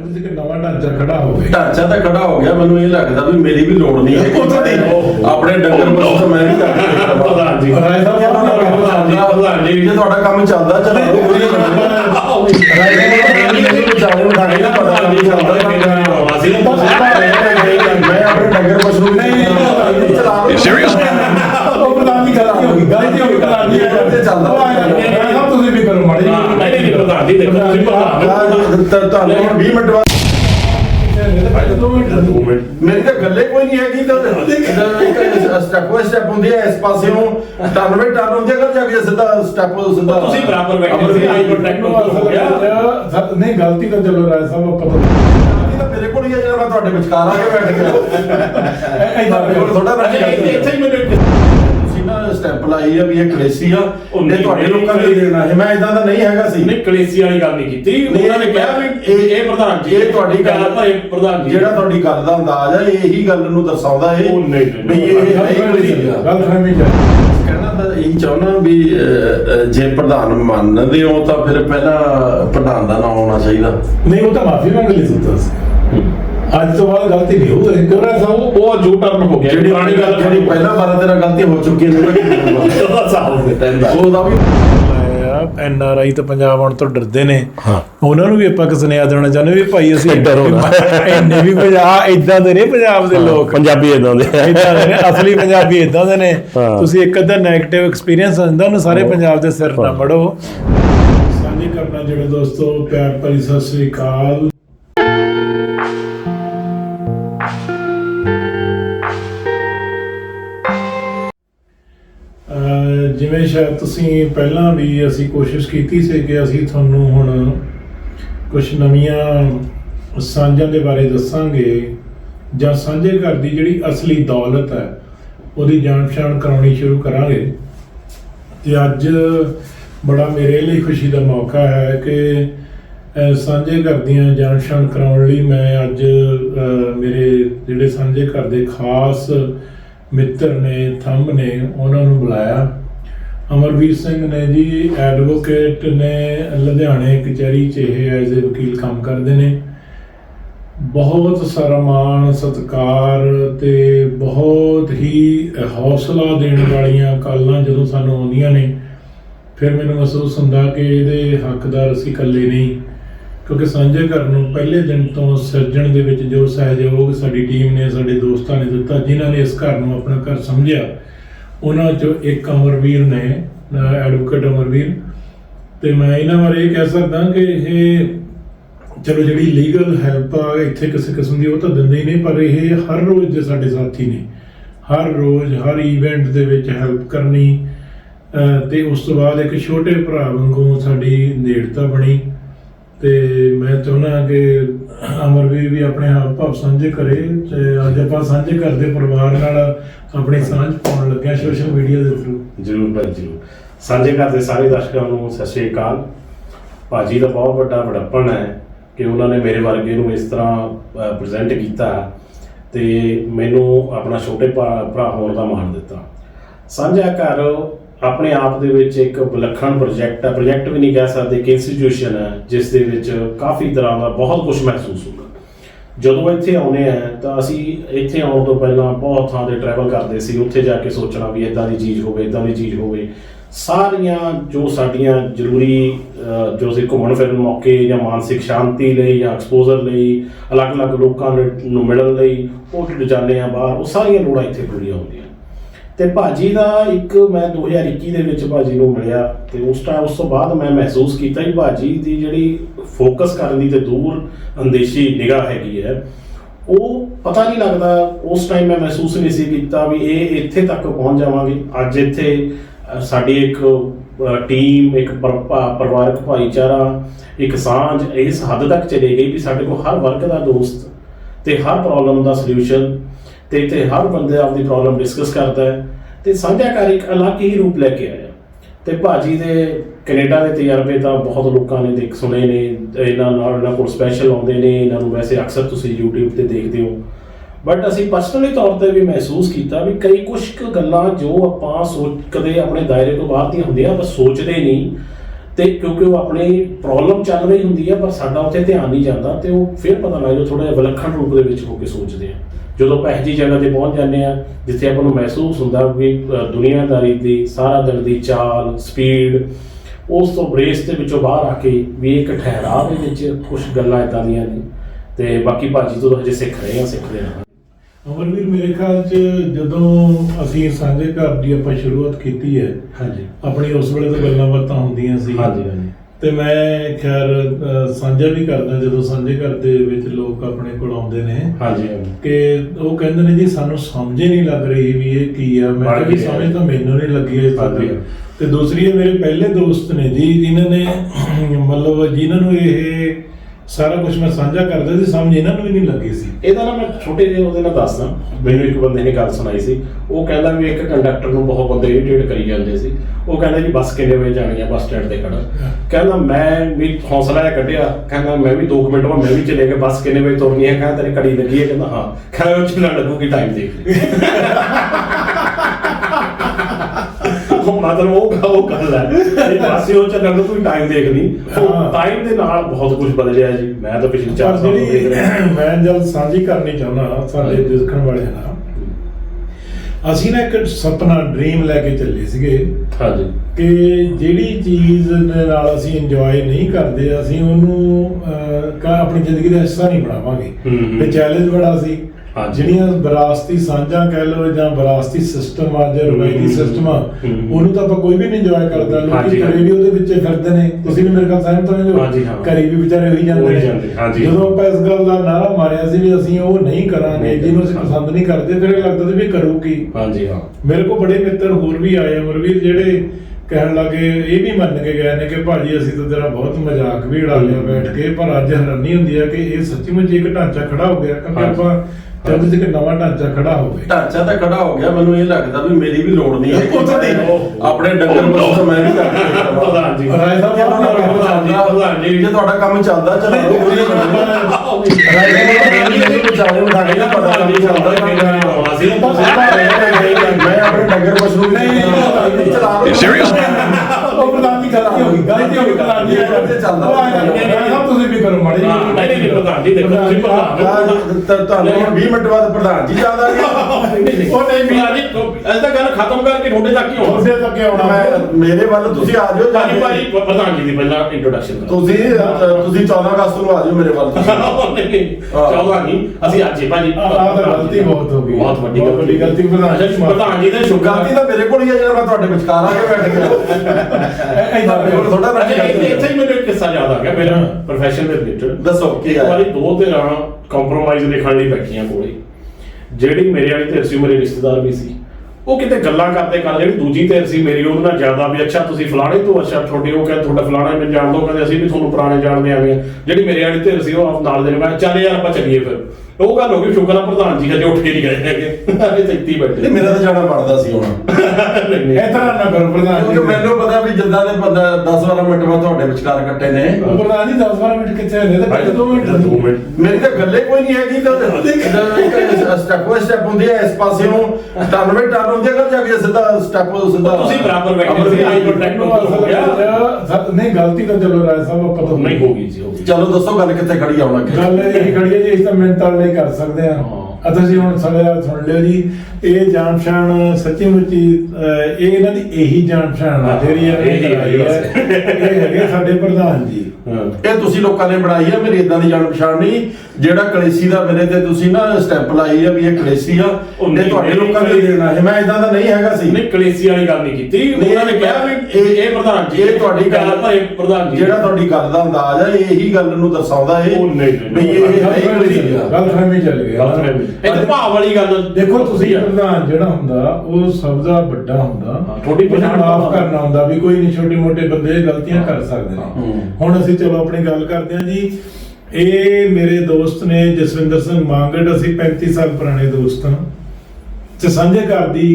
ਤੁਸੀਂ ਕਿ ਨਵਾਂ ਢਾਂਚਾ ਖੜਾ ਹੋ ਗਿਆ। ਢਾਂਚਾ ਤਾਂ ਖੜਾ ਹੋ ਗਿਆ ਮੈਨੂੰ ਇਹ ਲੱਗਦਾ ਵੀ ਮੇਰੀ ਵੀ ਲੋੜ ਨਹੀਂ ਹੈ ਉਹ ਤਾਂ ਨਹੀਂ। ਆਪਣੇ ਡੰਗਰ ਬਸ ਮੈਂ ਵੀ ਕਰ ਪ੍ਰਧਾਨ ਜੀ। ਰਾਏ ਸਾਹਿਬ ਆਪਣਾ ਪ੍ਰਧਾਨ ਜੀ ਪ੍ਰਧਾਨ ਜੀ। ਜੇ। ਤੁਹਾਡਾ ਕੰਮ ਚੱਲਦਾ ਚਲੋ ਮੈਂ ਆਪਣੇ ਡੰਗਰ ਨੂੰ ਨਹੀਂ, ਨਹੀਂ, ਚਲਾ ਉਹ ਪ੍ਰਧਾਨ ਦੀ ਗਲਤੀ ਹੋ ਗਈ ਗਲਤੀ ਹੋ ਗਈ ਪ੍ਰਧਾਨ ਜੀ। ਤੇ ਚੱਲਦਾ। ਰਾਏ ਸਾਹਿਬ ਤੁਸੀਂ ਵੀ ਕਰੋ ਮਾੜੀ ਹਾਂ, ਨਹੀਂ, ਨਹੀਂ, ਪ੍ਰਧਾਨ ਜੀ, ਦੇਖੋ, ਤੁਸੀਂ ਪ੍ਰਧਾਨ ਤੁਹਾਨੂੰ ਹੁਣ 20 ਮਿੰਟ ਬਾਅਦ ਦੋ ਮਿੰਟ। ਮੇਰੀ ਤਾਂ ਗੱਲੇ ਕੋਈ ਨਹੀਂ ਹੈਗੀ ਤਾਂ ਸਟੈਪ ਬਾਈ ਸਟੈਪ ਹੁੰਦੀ ਹੈ ਇਸ ਪਾਸਿਓਂ। 98 ਟਨ ਹੁੰਦੀ ਹੈ ਕਰ ਜਾ ਕੇ ਸਿੱਧਾ ਸਟੈਪ ਸਿੱਧਾ ਤੁਸੀਂ ਬਰਾਬਰ ਬੈਠੇ ਸੀ, ਆਈ ਕੰਟੈਕਟ ਹੋ ਗਿਆ। ਨਹੀਂ ਗਲਤੀ ਤਾਂ ਚਲੋ ਰਾਏ ਸਾਹਿਬ ਆਪਾਂ ਮੇਰੇ ਕੋਲ ਹੀ ਹੈ ਜਿਹੜਾ ਮੈਂ ਤੁਹਾਡੇ ਵਿਚਕਾਰ ਆ ਕੇ ਬੈਠ ਗਿਆ। ਕੋਲ ਥੋੜਾ ਅੱਛਾ, ਇੱਥੇ ਇੱਥੇ ਹੀ ਮੈਨੂੰ ਨਾ ਸਟੈਪ ਲਾਈ ਆ ਵੀ ਇਹ ਕਲੇਸੀ ਆ ਉਹ ਇਹ ਨਹੀਂ, ਤੁਹਾਡੇ ਨਹੀਂ, ਲੋਕਾਂ ਨੇ ਦੇਣਾ ਹੈ। ਮੈਂ ਇਦਾਂ ਦਾ ਨਹੀਂ ਹੈਗਾ ਸੀ। ਨਹੀਂ ਕਲੇਸੀ ਵਾਲੀ ਗੱਲ ਨਹੀਂ ਕੀਤੀ। ਨਹੀਂ, ਉਹਨਾਂ ਨੇ ਕਿਹਾ ਵੀ ਇਹ- ਇਹ ਪ੍ਰਧਾਨ ਜੀ ਇਹ ਤੁਹਾਡੀ ਗੱਲ ਪਿਆਰ ਭਰੇ ਪ੍ਰਧਾਨ ਜੀ। ਜਿਹੜਾ ਤੁਹਾਡੀ ਗੱਲ ਦਾ ਅੰਦਾਜ਼ ਹੈ ਇਹੀ ਗੱਲ ਨੂੰ ਦਰਸਾਉਂਦਾ ਇਹ ਉਹ ਨਹੀਂ, ਨਹੀਂ, ਵੀ ਇਹ ਨਹੀਂ। ਕਲੇਸੀ ਆ। ਗੱਲ ਫਹਿਮੀ ਜਾ ਕਹਿਣਾ ਤਾਂ ਇਹੀ ਚਾਹੁੰਦਾ ਵੀ ਅਹ, ਅਹ, ਜੇ ਪ੍ਰਧਾਨ ਮੰਨਦੇ ਹੋ ਤਾਂ ਫਿਰ ਪਹਿਲਾਂ ਪ੍ਰਧਾਨ ਦਾ ਨਾਮ ਆਉਣਾ ਚਾਹੀਦਾ। ਨਹੀਂ ਉਹ ਤਾਂ ਮਾਫੀ ਮੰਗ ਲਈ ਸੀ ਤੁਸੀਂ। ਅੱਜ ਤੋਂ ਬਾਅਦ ਗਲਤੀ ਨਹੀਂ ਹੋਊਗੀ ਕਿਉਂ ਰਾਏ ਸਾਹਿਬ ਉਹ ਜੂ ਟਰਨ ਹੋ ਗਿਆ। ਜਿਹੜੀ ਪੁਰਾਣੀ ਗੱਲ ਜਿਹੜੀ ਪਹਿਲਾਂ 12 13 ਗਲਤੀ ਹੋ ਚੁੱਕੀ ਨੇ ਉਹਦਾ ਸਾਹਬ ਉਹਦਾ ਵੀ ਐਨ ਆਰ ਆਈ ਤਾਂ ਪੰਜਾਬ ਆਉਣ ਤੋਂ ਡਰਦੇ ਨੇ। ਉਹਨਾਂ ਨੂੰ ਵੀ ਆਪਾਂ ਕਿ ਸੁਨੇਹਾ ਦੇਣਾ ਚਾਹੁੰਦੇ ਵੀ ਭਾਈ ਅਸੀਂ ਡਰੋ ਨਾ। ਇੰਨੇ ਵੀ ਪੰਜਾਬ ਇਦਾਂ ਦੇ ਨੇ ਪੰਜਾਬ ਦੇ ਲੋਕ। ਪੰਜਾਬੀ ਇਦਾਂ ਦੇ। ਇਦਾਂ ਦੇ ਨੇ ਅਸਲੀ ਪੰਜਾਬੀ ਇਦਾਂ ਦੇ ਨੇ। ਹਾਂ। ਤੁਸੀਂ ਇੱਕ ਅੱਧਾ 네ਗੇਟਿਵ ਐਕਸਪੀਰੀਅੰਸ ਹੁੰਦਾ ਉਹਨੂੰ ਸਾਰੇ ਪੰਜਾਬ ਦੇ ਸਿਰ ਨਾ ਮੜੋ। ਸਾਂਝੀ ਕਰਨਾ ਜਿਹੜੇ ਦੋਸਤੋ ਪਿਆਰ ਭਰੀ ਸਤਿ ਸ੍ਰੀ ਅਕਾਲ। ਸ਼ਾਇਦ ਤੁਸੀਂ ਪਹਿਲਾਂ ਵੀ ਅਸੀਂ ਕੋਸ਼ਿਸ਼ ਕੀਤੀ ਸੀ ਕਿ ਅਸੀਂ ਤੁਹਾਨੂੰ ਹੁਣ ਕੁਝ ਨਵੀਆਂ ਸਾਂਝਾਂ ਦੇ ਬਾਰੇ ਦੱਸਾਂਗੇ ਜਾਂ ਸਾਂਝੇ ਘਰ ਦੀ ਜਿਹੜੀ ਅਸਲੀ ਦੌਲਤ ਹੈ, ਉਹਦੀ ਜਾਣ ਪਛਾਣ ਕਰਾਉਣੀ ਸ਼ੁਰੂ ਕਰਾਂਗੇ। ਤੇ ਅੱਜ ਬੜਾ ਮੇਰੇ ਲਈ ਖੁਸ਼ੀ ਦਾ ਮੌਕਾ ਹੈ ਕਿ ਸਾਂਝੇ ਘਰ ਦੀਆਂ ਜਾਣ ਪਛਾਣ ਕਰਾਉਣ ਲਈ ਮੈਂ ਅੱਜ ਮੇਰੇ ਜਿਹੜੇ ਸਾਂਝੇ ਘਰ ਦੇ ਖਾਸ ਮਿੱਤਰ ਨੇ ਥੰਮ ਨੇ, ਉਹਨਾਂ ਨੂੰ ਬੁਲਾਇਆ। ਅਮਰਵੀਰ ਸਿੰਘ ਨੇ ਜੀ ਐਡਵੋਕੇਟ ਨੇ ਲੁਧਿਆਣੇ ਕਚਹਿਰੀ 'ਚ ਇਹ ਐਜ਼ ਏ ਵਕੀਲ ਕੰਮ ਕਰਦੇ ਨੇ। ਬਹੁਤ ਸਾਰਾ ਮਾਣ ਸਤਿਕਾਰ ਤੇ ਬਹੁਤ ਹੀ ਹੌਸਲਾ ਦੇਣ ਵਾਲੀਆਂ ਕਾਲਾਂ ਜਦੋਂ ਸਾਨੂੰ ਆਉਂਦੀਆਂ ਨੇ, ਫਿਰ ਮੈਨੂੰ ਮਹਿਸੂਸ ਹੁੰਦਾ ਕਿ ਇਹਦੇ ਹੱਕਦਾਰ ਅਸੀਂ ਇਕੱਲੇ ਨਹੀਂ। ਕਿਉਂਕਿ ਸਾਂਝੇ ਘਰ ਨੂੰ ਪਹਿਲੇ ਦਿਨ ਤੋਂ ਸਿਰਜਣ ਦੇ ਵਿੱਚ ਜੋ ਸਹਿਯੋਗ ਸਾਡੀ ਟੀਮ ਨੇ, ਸਾਡੇ ਦੋਸਤਾਂ ਨੇ ਦਿੱਤਾ, ਜਿਨ੍ਹਾਂ ਨੇ ਇਸ ਘਰ ਨੂੰ ਆਪਣਾ ਘਰ ਸਮਝਿਆ ਉਹਨਾਂ ਚੋਂ ਇੱਕ ਅਮਰਵੀਰ ਨੇ ਐਡਵੋਕੇਟ ਅਮਰਵੀਰ। ਤੇ ਮੈਂ ਇਹਨਾਂ ਬਾਰੇ ਇਹ ਕਹਿ ਸਕਦਾ ਕਿ ਇਹ ਚਲੋ ਜਿਹੜੀ ਲੀਗਲ ਹੈਲਪ ਆ, ਇੱਥੇ ਕਿਸੇ ਕਿਸਮ ਦੀ ਉਹ ਤਾਂ ਦਿੰਦੇ ਹੀ ਨਹੀਂ ਪਰ ਇਹ ਹਰ ਰੋਜ਼ ਦੇ ਸਾਡੇ ਸਾਥੀ ਨੇ। ਹਰ ਰੋਜ਼, ਹਰ ਇਵੈਂਟ ਦੇ ਵਿੱਚ ਹੈਲਪ ਕਰਨੀ, ਅਹ ਤੇ ਉਸ ਤੋਂ ਬਾਅਦ ਇੱਕ ਛੋਟੇ ਭਰਾ ਵਾਂਗੂ ਸਾਡੀ ਨੇੜਤਾ ਬਣੀ। ਤੇ ਮੈਂ ਚਾਹੁੰਦਾ ਕਿ ਅਮਰਵੀਰ ਵੀ ਆਪਣੇ ਹਾਵ ਭਾਵ ਸਾਂਝੇ ਕਰੇ ਤੇ ਅੱਜ ਆਪਾਂ ਸਾਂਝੇ ਘਰ ਦੇ ਪਰਿਵਾਰ ਨਾਲ ਆਪਣੀ ਸਾਂਝ ਪਾਉਣ ਲੱਗਿਆ ਸੋਸ਼ਲ ਮੀਡੀਆ ਦੇ ਥਰੂ ਜਰੂਰ ਭਾਈ, ਜਰੂਰ। ਸਾਂਝੇ ਘਰ ਦੇ ਸਾਰੇ ਦਰਸ਼ਕਾਂ ਨੂੰ ਸਤਿ ਸ਼੍ਰੀ ਅਕਾਲ। ਭਾਜੀ ਦਾ ਬਹੁਤ ਵੱਡਾ ਵਡੱਪਣ ਹੈ ਕਿ ਉਹਨਾਂ ਨੇ ਮੇਰੇ ਵਰਗੇ ਨੂੰ ਇਸ ਤਰ੍ਹਾਂ ਪ੍ਰੈਜ਼ੈਂਟ ਕੀਤਾ ਤੇ ਮੈਨੂੰ ਆਪਣਾ ਛੋਟੇ ਭਰਾ ਭਰਾ ਹੋਣ ਦਾ ਮਾਣ ਦਿੱਤਾ। ਸਾਂਝਾ ਘਰ ਆਪਣੇ ਆਪ ਦੇ ਵਿੱਚ ਇੱਕ ਵਿਲੱਖਣ ਪ੍ਰੋਜੈਕਟ ਹੈ। ਪ੍ਰੋਜੈਕਟ ਵੀ ਨਹੀਂ ਕਹਿ ਸਕਦੇ ਕਿ ਇੰਸਟੀਟਿਊਸ਼ਨ ਹੈ, ਜਿਸ ਦੇ ਵਿੱਚ ਕਾਫੀ ਤਰ੍ਹਾਂ ਦਾ ਬਹੁਤ ਕੁਝ ਮਹਿਸੂਸ ਹੁੰਦਾ। ਜਦੋਂ ਇੱਥੇ ਆਉਨੇ ਆ ਤਾਂ ਅਸੀਂ ਇੱਥੇ ਆਉਣ ਤੋਂ ਪਹਿਲਾਂ ਬਹੁਤ ਥਾਂ ਤੇ ਟਰੈਵਲ ਕਰਦੇ ਸੀ। ਉੱਥੇ ਜਾ ਕੇ ਸੋਚਣਾ ਵੀ ਇਦਾਂ ਦੀ ਚੀਜ਼ ਹੋਵੇ ਇਦਾਂ ਦੀ ਚੀਜ਼ ਹੋਵੇ। ਸਾਰੀਆਂ ਜੋ ਸਾਡੀਆਂ ਜ਼ਰੂਰੀ ਜੋ ਅਸੀਂ ਘੁੰਮਣ ਫਿਰਨ ਮੌਕੇ ਜਾਂ ਮਾਨਸਿਕ ਸ਼ਾਂਤੀ ਲਈ ਜਾਂ ਐਕਸਪੋਜ਼ਰ ਲਈ, ਅਲੱਗ-ਅਲੱਗ ਲੋਕਾਂ ਨੂੰ- ਮਿਲਣ ਲਈ, ਉਹ ਜਾਂਦੇ ਆ ਬਾਹਰ, ਉਹ ਸਾਰੀਆਂ ਲੋੜਾਂ ਇੱਥੇ ਪੂਰੀਆਂ ਹੁੰਦੀਆਂ ਤੇ ਭਾਜੀ ਦਾ ਇੱਕ ਮੈਂ 2021 ਦੇ ਵਿੱਚ ਭਾਜੀ ਨੂੰ ਮਿਲਿਆ ਤੇ ਉਸ ਟਾਈਮ ਉਸ ਤੋਂ ਬਾਅਦ ਮੈਂ ਮਹਿਸੂਸ ਕੀਤਾ ਕਿ ਭਾਜੀ ਦੀ ਜਿਹੜੀ ਫੋਕਸ ਕਰਨ ਦੀ ਤੇ ਦੂਰ ਅੰਦੇਸ਼ੀ ਨਿਗਾਹ ਹੈਗੀ ਹੈ, ਉਹ ਪਤਾ ਨਹੀਂ ਲੱਗਦਾ, ਉਸ ਟਾਈਮ ਮੈਂ ਮਹਿਸੂਸ ਨਹੀਂ ਸੀ ਕੀਤਾ ਵੀ ਇਹ ਇੱਥੇ ਤੱਕ ਪਹੁੰਚ ਜਾਵਾਂਗੇ। ਅੱਜ ਇੱਥੇ ਸਾਡੀ ਇੱਕ ਟੀਮ ਇੱਕ ਪਰਿਵਾਰਕ ਭਾਈਚਾਰਾ, ਇੱਕ ਸਾਂਝ ਇਸ ਹੱਦ ਤੱਕ ਚਲੇ ਗਈ ਵੀ ਸਾਡੇ ਕੋਲ ਹਰ ਵਰਗ ਦਾ ਦੋਸਤ ਤੇ ਹਰ ਪ੍ਰੋਬਲਮ ਦਾ ਸੋਲੂਸ਼ਨ ਤੇ ਇੱਥੇ ਹਰ ਬੰਦੇ ਆਪਦੀ ਪ੍ਰੋਬਲਮ ਡਿਸਕਸ ਕਰਦਾ ਹੈ ਤੇ ਸਾਂਝਾ ਘਰ ਇੱਕ ਅਲੱਗ ਹੀ ਰੂਪ ਲੈ ਕੇ ਆਇਆ। ਤੇ ਭਾਜੀ ਦੇ ਕੈਨੇਡਾ ਦੇ ਤਜਰਬੇ ਤਾਂ ਬਹੁਤ ਲੋਕਾਂ ਨੇ ਦੇਖ ਸੁਣੇ ਨੇ, ਇਹਨਾਂ ਨਾਲ ਇਹਨਾਂ ਕੋਲ ਸਪੈਸ਼ਲ ਆਉਂਦੇ ਨੇ, ਇਹਨਾਂ ਨੂੰ ਵੈਸੇ ਅਕਸਰ ਤੁਸੀਂ YouTube ਤੇ ਦੇਖਦੇ ਹੋ। ਬਟ ਅਸੀਂ ਪਰਸਨਲੀ ਤੌਰ ਤੇ ਵੀ ਮਹਿਸੂਸ ਕੀਤਾ ਵੀ ਕਈ ਕੁਝ ਕੁ ਗੱਲਾਂ ਜੋ ਆਪਾਂ ਸੋਚ, ਕਦੇ ਆਪਣੇ ਦਾਇਰੇ ਤੋਂ ਬਾਹਰ ਦੀਆਂ ਹੁੰਦੀਆਂ ਬਸ ਸੋਚਦੇ ਨਹੀਂ। ਤੇ ਕਿਉਂਕਿ ਉਹ ਆਪਣੀ ਪ੍ਰੋਬਲਮ ਚੱਲ ਰਹੀ ਹੁੰਦੀ ਹੈ ਪਰ ਸਾਡਾ ਉੱਥੇ ਧਿਆਨ ਨਹੀਂ ਜਾਂਦਾ ਤੇ ਉਹ ਫਿਰ ਪਤਾ ਲੱਗ ਜਾਂਦਾ ਥੋੜਾ ਜਿਹਾ ਵਿਲੱਖਣ ਰੂਪ ਦੇ ਵਿੱਚ ਹੋ ਕੇ ਸੋਚਦੇ ਆ। ਜਦੋਂ ਆਪਾਂ ਇਹੋ ਜਿਹੀ ਜਗ੍ਹਾ ਤੇ ਪਹੁੰਚ ਜਾਂਦੇ ਆ, ਜਿੱਥੇ ਆਪਾਂ ਨੂੰ ਮਹਿਸੂਸ ਹੁੰਦਾ ਵੀ ਦੁਨੀਆਦਾਰੀ ਦੀ, ਸਾਰਾ ਦਿਨ ਦੀ ਚਾਲ ਸਪੀਡ ਉਸ ਤੋਂ ਬ੍ਰੇਸ ਦੇ ਵਿੱਚੋਂ ਬਾਹਰ ਆ ਕੇ ਵੀ ਇੱਕ ਠਹਿਰਾਅ ਦੇ ਵਿੱਚ ਕੁਝ ਗੱਲਾਂ ਇਦਾਂ ਦੀਆਂ ਨੇ। ਤੇ ਬਾਕੀ ਭਾਜੀ ਤੋਂ ਤਾਂ ਹਜੇ ਸਿੱਖ ਰਹੇ ਆ, ਸਿੱਖਦੇ ਹਾਂ ਅਮਰਵੀਰ ਮੇਰੇ ਖਿਆਲ 'ਚ ਜਦੋਂ ਅਸੀਂ ਸਾਂਝੇ ਘਰ ਦੀ ਆਪਾਂ ਸ਼ੁਰੂਆਤ ਕੀਤੀ ਹੈ ਹਾਂਜੀ। ਆਪਣੀ ਉਸ ਵੇਲੇ ਤਾਂ ਗੱਲਾਂ ਬਾਤਾਂ ਹੁੰਦੀਆਂ ਸੀ। ਹਾਂਜੀ ਹਾਂਜੀ। ਤੇ ਮੈਂ ਖੈਰ ਸਾਂਝਾ ਵੀ ਕਰਦਾ ਜਦੋਂ ਸਾਂਝੇ ਘਰ ਦੇ ਵਿੱਚ ਲੋਕ ਆਪਣੇ ਕੋਲ ਆਉਂਦੇ ਨੇ। ਹਾਂਜੀ ਕਿ ਉਹ ਕਹਿੰਦੇ ਨੇ ਜੀ ਸਾਨੂੰ ਸਮਝ ਹੀ ਨਹੀਂ ਲੱਗ ਰਹੀ ਵੀ ਇਹ ਕੀ ਆ। ਮੈਂ ਵੀ ਸਮਝ ਤਾਂ ਮੈਨੂੰ ਨਹੀਂ ਲੱਗੀ ਇਸ ਤੱਕ ਹਾਂਜੀ। ਤੇ ਦੂਸਰੀ ਇਹ ਮੇਰੇ ਪਹਿਲੇ ਦੋਸਤ ਨੇ ਜੀ ਜਿਨ੍ਹਾਂ ਨੇ ਮਤਲਬ ਜਿਨ੍ਹਾਂ ਨੂੰ ਇਹ ਸਾਰਾ ਕੁਝ ਮੈਂ ਸਾਂਝਾ ਕਰਦਾ ਸੀ, ਸਮਝ ਇਹਨਾਂ ਨੂੰ ਵੀ ਨਹੀਂ ਲੱਗੀ ਸੀ। ਇਹਦਾ ਨਾ ਮੈਂ ਛੋਟੇ ਜਿਹੇ ਉਹਦੇ ਨਾਲ ਦੱਸਦਾ। ਮੈਨੂੰ ਇੱਕ ਬੰਦੇ ਨੇ ਗੱਲ ਸੁਣਾਈ ਸੀ। ਉਹ ਕਹਿੰਦਾ ਵੀ ਇੱਕ ਕੰਡਕਟਰ ਨੂੰ ਬਹੁਤ ਬੰਦੇ ਇਰੀਟੇਟ ਕਰੀ ਜਾਂਦੇ ਸੀ। ਉਹ ਕਹਿੰਦਾ ਜੀ ਬੱਸ ਕਿੰਨੇ ਵਜੇ ਜਾਣੀ ਆ, ਬੱਸ ਸਟੈਂਡ ਤੇ ਖੜਾ ਕਹਿੰਦਾ ਮੈਂ ਵੀ ਹੌਸਲਾ ਜਿਹਾ ਕੱਢਿਆ। ਕਹਿੰਦਾ ਮੈਂ ਵੀ 2 ਮਿੰਟ ਬਾਅਦ ਮੈਂ ਵੀ ਚਲੇ ਗਿਆ, ਬੱਸ ਕਿੰਨੇ ਵਜੇ ਤੁਰਨੀ ਹੈ ਕਹਿੰਦਾ ਤੇਰੀ ਘੜੀ ਲੱਗੀ ਹੈ ਕਹਿੰਦਾ ਹਾਂ। ਕਹਿੰਦਾ ਉਹ ਚ ਲੱਗੂਗੀ ਟਾਈਮ ਦੇਖ ਲਈ। ਉਹ ਮਤਲਬ ਉਹ ਉਹ ਗੱਲ ਹੈ। ਇਹ ਪਾਸੇ ਉਹ ਚੱਲਣ ਨੂੰ ਕੋਈ ਟਾਈਮ ਦੇਖ ਨਹੀਂ। ਉਹ ਟਾਈਮ ਦੇ ਨਾਲ ਬਹੁਤ ਕੁਝ ਬਦਲਿਆ ਜੀ। ਮੈਂ ਤਾਂ ਪਿਛਲੇ 4 ਪਰ ਸਾਲ ਤੋਂ ਦੇਖ ਰਿਹਾ। ਮੈਂ ਜਦ ਸਾਂਝੀ ਕਰਨੀ ਚਾਹੁੰਦਾ ਸਾਡੇ। ਦੇਖਣ ਵਾਲਿਆਂ ਨਾਲ ਅਸੀਂ ਨਾ ਇੱਕ ਸੁਪਨਾ ਡ੍ਰੀਮ ਲੈ ਕੇ ਚੱਲੇ ਸੀਗੇ ਹਾਂਜੀ। ਕਿ ਜਿਹੜੀ ਚੀਜ਼ ਦੇ ਨਾਲ ਅਸੀਂ ਇੰਜੋਏ ਨਹੀਂ ਕਰਦੇ ਅਸੀਂ ਉਹਨੂੰ ਕਾ ਆਪਣੀ ਜ਼ਿੰਦਗੀ ਦਾ ਹਿੱਸਾ ਨਹੀਂ ਬਣਾਵਾਂਗੇ। ਤੇ ਚੈਲੰਜ ਬੜਾ ਸੀ। ਹਾਂਜੀ। ਜਿਹੜੀਆਂ ਵਿਰਾਸਤੀ ਸਾਂਝਾਂ ਕਹਿ ਲਓ ਜਾਂ ਵਿਰਾਸਤੀ ਸਿਸਟਮ ਆ ਜਾਂ ਰਵਾਇਤੀ ਸਿਸਟਮ ਆ। ਉਹਨੂੰ ਤਾਂ ਆਪਾਂ ਕੋਈ ਵੀ ਨਹੀਂ ਇੰਜੋਏ ਕਰਦਾ ਲੋਕੀ ਹਾਂਜੀ, ਘਰੇ ਵੀ ਉਹਦੇ ਵਿੱਚ ਫਿਰਦੇ ਨੇ ਤੁਸੀਂ ਵੀ ਮੇਰੇ ਨਾਲ ਸਹਿਮਤ ਹੋ ਹਾਂਜੀ, ਹਾਂ। ਘਰੇ ਵੀ ਵਿਚਾਰੇ ਉਹੀ ਜਾਂਦੇ ਨੇ ਜਾਂਦੇ, ਹਾਂਜੀ। ਜਦੋਂ ਆਪਾਂ ਇਸ ਗੱਲ ਦਾ ਨਾਰਾ ਮਾਰਿਆ ਸੀ ਵੀ ਅਸੀਂ ਉਹ ਨਹੀਂ ਕਰਾਂਗੇ ਨਹੀਂ ਜਿਹਨੂੰ ਅਸੀਂ ਕਰਾਂਗੇ। ਪਸੰਦ ਨਹੀਂ ਕਰਦੇ ਫਿਰ ਇਹ ਲੱਗਦਾ ਸੀ ਵੀ ਕਰੂਗੀ ਹਾਂਜੀ ਹਾਂ ਮੇਰੇ ਕੋਲ ਬੜੇ ਮਿੱਤਰ ਹੋਰ ਵੀ ਆਏ ਅਮਰਵੀਰ ਜਿਹੜੇ ਕਹਿਣ ਲੱਗੇ ਇਹ ਵੀ ਮੰਨ ਕੇ ਗਏ ਨੇ ਕਿ ਭਾਜੀ ਅਸੀਂ ਤਾਂ ਤੇਰਾ ਬਹੁਤ ਮਜ਼ਾਕ ਵੀ ਉਡਾ ਲਿਆ ਬੈਠ ਕੇ ਪਰ ਅੱਜ ਹੈਰਾਨੀ ਹੁੰਦੀ ਹੈ ਕਿ ਇਹ ਸੱਚੀ ਮੁੱਚ ਇੱਕ ਢਾਂਚਾ ਖੜਾ ਹੋ ਗਿਆ ਕਿਉਂਕਿ ਹਾਂਜੀ। ਆਪਾਂ ਚਾਹੁੰਦੇ ਸੀ ਕਿ ਨਵਾਂ ਢਾਂਚਾ ਖੜਾ ਹੋਵੇ ਢਾਂਚਾ ਤਾਂ ਖੜਾ ਹੋ ਗਿਆ ਮੈਨੂੰ ਇਹ ਲੱਗਦਾ ਵੀ ਮੇਰੀ ਵੀ ਲੋੜ ਨਹੀਂ ਹੈ ਤਾਂ ਨਹੀਂ। ਆਪਣੇ ਡੰਗਰ ਬਸ ਤਾਂ ਮੈਂ ਵੀ ਕਰ ਪ੍ਰਧਾਨ ਜੀ ਰਾਏ ਸਾਹਿਬ ਜੇ ਤੁਹਾਡਾ ਕੰਮ ਚੱਲਦਾ ਪ੍ਰਧਾਨ ਜੀ ਜੇ ਤੁਹਾਡਾ ਕੰਮ ਚੱਲਦਾ ਚਲਾਓ ਮੈਂ ਆਪਣੇ ਡੰਗਰ ਪਸ਼ੂ ਨੂੰ ਨਹੀਂ, ਨਹੀਂ, ਚਲਾ ਪ੍ਰਧਾਨ ਦੀ ਗਲਤੀ ਹੋ ਗਈ ਗਲਤੀ ਹੋ ਗਈ ਪ੍ਰਧਾਨ ਜੀ। ਤੇ ਚੱਲਦਾ। ਸਾਹਿਬ ਤੁਸੀਂ ਵੀ ਕਰੋ ਮਾੜੀ ਜਿਹੀ। ਨਹੀਂ, ਨਹੀਂ, ਪ੍ਰਧਾਨ ਜੀ, ਦੇਖੋ, ਤੁਸੀਂ ਪ੍ਰਧਾਨ ਹੋ। ਤਾਂ ਤੁਹਾਨੂੰ ਹੁਣ 20 ਮਿੰਟ ਬਾਅਦ ਪ੍ਰਧਾਨ ਜੀ ਯਾਦ ਆ ਗਿਆ ਉਹ ਨਹੀਂ ਵੀ ਅੱਜ ਤੱਕ ਗੱਲ ਖਤਮ ਕਰਕੇ ਤੁਹਾਡੇ ਤੱਕ ਹੀ ਆਉਣਾ। ਉਸੇ ਤੱਕ ਆਉਣਾ। ਮੈਂ ਮੇਰੇ ਵੱਲ ਤੁਸੀਂ ਆ ਜਾਓ ਜਾ ਕੇ। ਭਾਜੀ ਪ੍ਰਧਾਨ ਜੀ ਦੀ ਪਹਿਲਾਂ ਇੰਟਰੋਡਕਸ਼ਨ ਕਰੋ। ਤੁਸੀਂ ਅ, ਤੁਸੀਂ 14 ਅਗਸਤ ਨੂੰ ਆ ਜਾਓ ਮੇਰੇ ਵੱਲ ਤੁਸੀਂ। ਨਹੀਂ, ਨਹੀਂ, ਚਾਹੁੰਦਾ ਨਹੀਂ ਅਸੀਂ ਅੱਜ ਹੀ ਭਾਜੀ। ਆਹ ਤਾਂ ਗਲਤੀ ਬਹੁਤ ਹੋ ਗਈ। ਬਹੁਤ ਵੱਡੀ ਬਹੁਤ ਵੱਡੀ ਗਲਤੀ ਪ੍ਰਧਾਨ ਜੀ ਪ੍ਰਧਾਨ ਜੀ ਦੇ ਸ਼ੁਕਰ। ਗਲਤੀ ਤਾਂ ਮੇਰੇ ਕੋਲ ਹੀ ਹੈ ਜਿਹੜਾ ਮੈਂ ਤੁਹਾਡੇ ਵਿਚਕਾਰ ਆ ਕੇ ਬੈਠ ਗਿਆ। ਕੋਲ ਥੋੜਾ ਅੱਛਾ ਇੱਥੇ ਇੱਥੇ ਹੀ। ਮੈਨੂੰ ਇੱਕ ਕਿੱਸਾ ਯਾਦ ਆ ਗਿਆ ਮੇਰਾ ਪ੍ਰੋਫੈਸ਼ਨ ਦੇ ਰਿਲੇਟਡ ਦੱਸੋ ਕੀ ਹੈ ਵਾਰੀ ਦੋ ਧਿਰਾਂ ਕੰਪਰੋਮਾਈਜ਼ ਲਿਖਣ ਲਈ ਬੈਠੀਆਂ ਕੋਲੇ। ਜਿਹੜੀ ਮੇਰੇ ਵਾਲੀ ਧਿਰ ਸੀ ਉਹ ਮੇਰੇ ਰਿਸ਼ਤੇਦਾਰ ਵੀ ਸੀ। ਉਹ ਕਿਤੇ ਗੱਲਾਂ ਕਰਦੇ ਕਰਦੇ ਜਿਹੜੀ ਦੂਜੀ ਧਿਰ ਸੀ ਮੇਰੀ ਉਹਦੇ ਨਾਲ ਜ਼ਿਆਦਾ ਵੀ ਅੱਛਾ ਤੁਸੀਂ ਫਲਾਣੇ ਤੋਂ ਅੱਛਾ ਤੁਹਾਡੇ ਉਹ ਕਹਿੰਦੇ ਤੁਹਾਡਾ ਫਲਾਣਾ ਮੈਨੂੰ ਜਾਣ ਦੋ ਕਹਿੰਦੇ ਅਸੀਂ ਵੀ ਤੁਹਾਨੂੰ ਪੁਰਾਣੇ ਜਾਣਦੇ ਆਵੇਂ। ਜਿਹੜੀ ਮੇਰੇ ਵਾਲੀ ਧਿਰ ਸੀ ਉਹ ਨਾਲ ਦੇ ਨੇ ਮੈਂ ਚੱਲ ਯਾਰ ਆਪਾਂ ਚੱਲੀਏ ਫਿਰ। ਉਹ ਗੱਲ ਹੋ ਗਈ ਸ਼ੁਕਰ ਆ ਪ੍ਰਧਾਨ ਜੀ ਹਜੇ ਉੱਠ ਕੇ ਨਹੀਂ ਗਏ ਹੈਗੇ। ਇਹ ਤੇ ਇੱਥੇ ਹੀ ਬੈਠੇ। ਇਹ ਮੇਰਾ ਤਾਂ ਜਾਣਾ ਬਣਦਾ ਸੀ ਹੁਣ। ਨਹੀਂ, ਨਹੀਂ। ਤਰ੍ਹਾਂ ਨਾ ਕਰੋ ਪ੍ਰਧਾਨ ਜੀ। ਕਿਉਂਕਿ ਮੈਨੂੰ ਪਤਾ ਵੀ ਜਿੱਦਾਂ ਦੇ 10 12 ਮਿੰਟ ਮੈਂ ਤੁਹਾਡੇ ਵਿਚਕਾਰ ਕੱਟੇ ਨੇ। ਉਹ ਪ੍ਰਧਾਨ ਜੀ 10 12 ਮਿੰਟ ਕਿੱਥੇ ਨੇ? ਤੇ ਪਹਿਲੇ 2 ਮਿੰਟ ਦੋ ਮਿੰਟ। ਮੇਰੀ ਤਾਂ ਗੱਲੇ ਕੋਈ ਨਹੀਂ ਹੈਗੀ ਤਾਂ ਸਟੈਪ ਬਾਈ ਸਟੈਪ ਹੁੰਦੀ ਹੈ ਇਸ ਪਾਸੇ ਨੂੰ 98 ਟਰਨ ਹੁੰਦੀ ਹੈ ਅਗਰ ਜਾ ਕੇ ਸਿੱਧਾ ਸਟੈਪ ਸਿੱਧਾ ਤੁਸੀਂ ਬਰਾਬਰ ਬੈਠੇ ਸੀ ਆਈ ਕੰਟੈਕਟ ਹੋ ਗਿਆ। ਨਹੀਂ ਗਲਤੀ ਤਾਂ ਚਲੋ ਰਾਏ ਸਾਹਿਬ ਆਪਾਂ ਤਾਂ ਨਹੀਂ ਹੋ ਗਈ ਜੀ ਹੋ ਗਈ। ਚਲੋ ਦੱਸੋ ਗੱਲ ਕਿੱਥੇ ਖੜੀ ਆਉਣਾ ਗੱਲ ਇਹ ਖੜੀ ਹੈ ਜੀ ਇਸ ਤਾਂ ਮਿੰਟਾਂ ਨਹੀਂ ਕਰ ਸਕਦੇ ਆ। ਆ ਤੁਸੀਂ ਹੁਣ ਸਾਡਾ ਸੁਣ ਲਿਓ ਜੀ ਇਹ ਜਾਣ ਪਛਾਣ ਸੱਚੀ ਮੁੱਚੀ ਇਹ ਇਹਨਾਂ ਦੀ ਇਹੀ ਜਾਣ ਪਛਾਣ ਆ ਜਿਹੜੀ ਇਹੀ ਕਰਾਈ ਹੈ ਇਹ ਹੈਗੇ ਸਾਡੇ ਪ੍ਰਧਾਨ ਜੀ। ਇਹ ਤੁਸੀਂ ਲੋਕਾਂ ਨੇ ਬਣਾਈ ਹੈ ਮੇਰੀ ਇਦਾਂ ਦੀ ਜਾਣ ਪਛਾਣ ਨਹੀਂ। ਜਿਹੜਾ ਕਲੇਸੀ ਦਾ ਮੇਰੇ ਤੇ ਤੁਸੀਂ ਨਾ ਸਟੈਂਪ ਲਾਈ ਹੈ ਵੀ ਇਹ ਕਲੇਸੀ ਆ ਉਹ ਇਹ ਨਹੀਂ, ਤੁਹਾਡੇ ਨਹੀਂ, ਲੋਕਾਂ ਨੇ ਨਹੀਂ। ਦੇਣਾ ਹੈ। ਮੈਂ ਇਦਾਂ ਦਾ ਨਹੀਂ ਹੈਗਾ ਸੀ। ਨਹੀਂ ਕਲੇਸੀ ਵਾਲੀ ਗੱਲ ਨਹੀਂ ਕੀਤੀ। ਉਹਨਾਂ ਨੇ ਕਿਹਾ ਵੀ ਇਹ ਇਹ ਪ੍ਰਧਾਨ ਜੀ ਇਹ ਤੁਹਾਡੀ ਗੱਲ ਭਰੇ ਪ੍ਰਧਾਨ ਜੀ। ਜਿਹੜਾ ਤੁਹਾਡੀ ਗੱਲ ਦਾ ਅੰਦਾਜ਼ ਹੈ ਇਹ ਇਹੀ ਗੱਲ ਨੂੰ ਦਰਸਾਉਂਦਾ ਇਹ ਉਹ ਨਹੀਂ, ਨਹੀਂ, ਵੀ ਇਹ ਨਹੀਂ ਕਲੇਸੀ ਆ ਗੱਲ ਫਹਿਮੀ ਚੱਲ ਗਿਆ ਗਲਤ ਫਹਿਮੀ। ਇਹ ਤਾਂ ਭਾਵ ਵਾਲੀ ਗੱਲ ਦੇਖੋ ਤੁਸੀਂ ਆ। ਪ੍ਰਧਾਨ ਜਿਹੜਾ ਹੁੰਦਾ ਉਹ ਸਭ ਦਾ ਵੱਡਾ ਹੁੰਦਾ। ਹਾਂ, ਤੁਹਾਡੀ ਉਹਨੂੰ ਪਛਾਣ ਮਾਫ ਦਾ ਕਰਨਾ ਹੁੰਦਾ ਵੀ ਕੋਈ ਨਹੀਂ ਛੋਟੇ ਮੋਟੇ ਬੰਦੇ ਇਹ ਗਲਤੀਆਂ ਕਰ ਸਕਦੇ ਨੇ। ਹੂੰ। ਹੁਣ ਅਸੀਂ ਚਲੋ ਆਪਣੀ ਗੱਲ ਕਰਦੇ ਹਾਂ ਜੀ। ਇਹ ਮੇਰੇ ਦੋਸਤ ਨੇ ਜਸਵਿੰਦਰ ਸਿੰਘ ਮਾਂਗੜ ਅਸੀਂ 35 ਸਾਲ ਪੁਰਾਣੇ ਦੋਸਤ ਹਾਂ। ਤੇ ਸਾਂਝੇ ਘਰ ਦੀ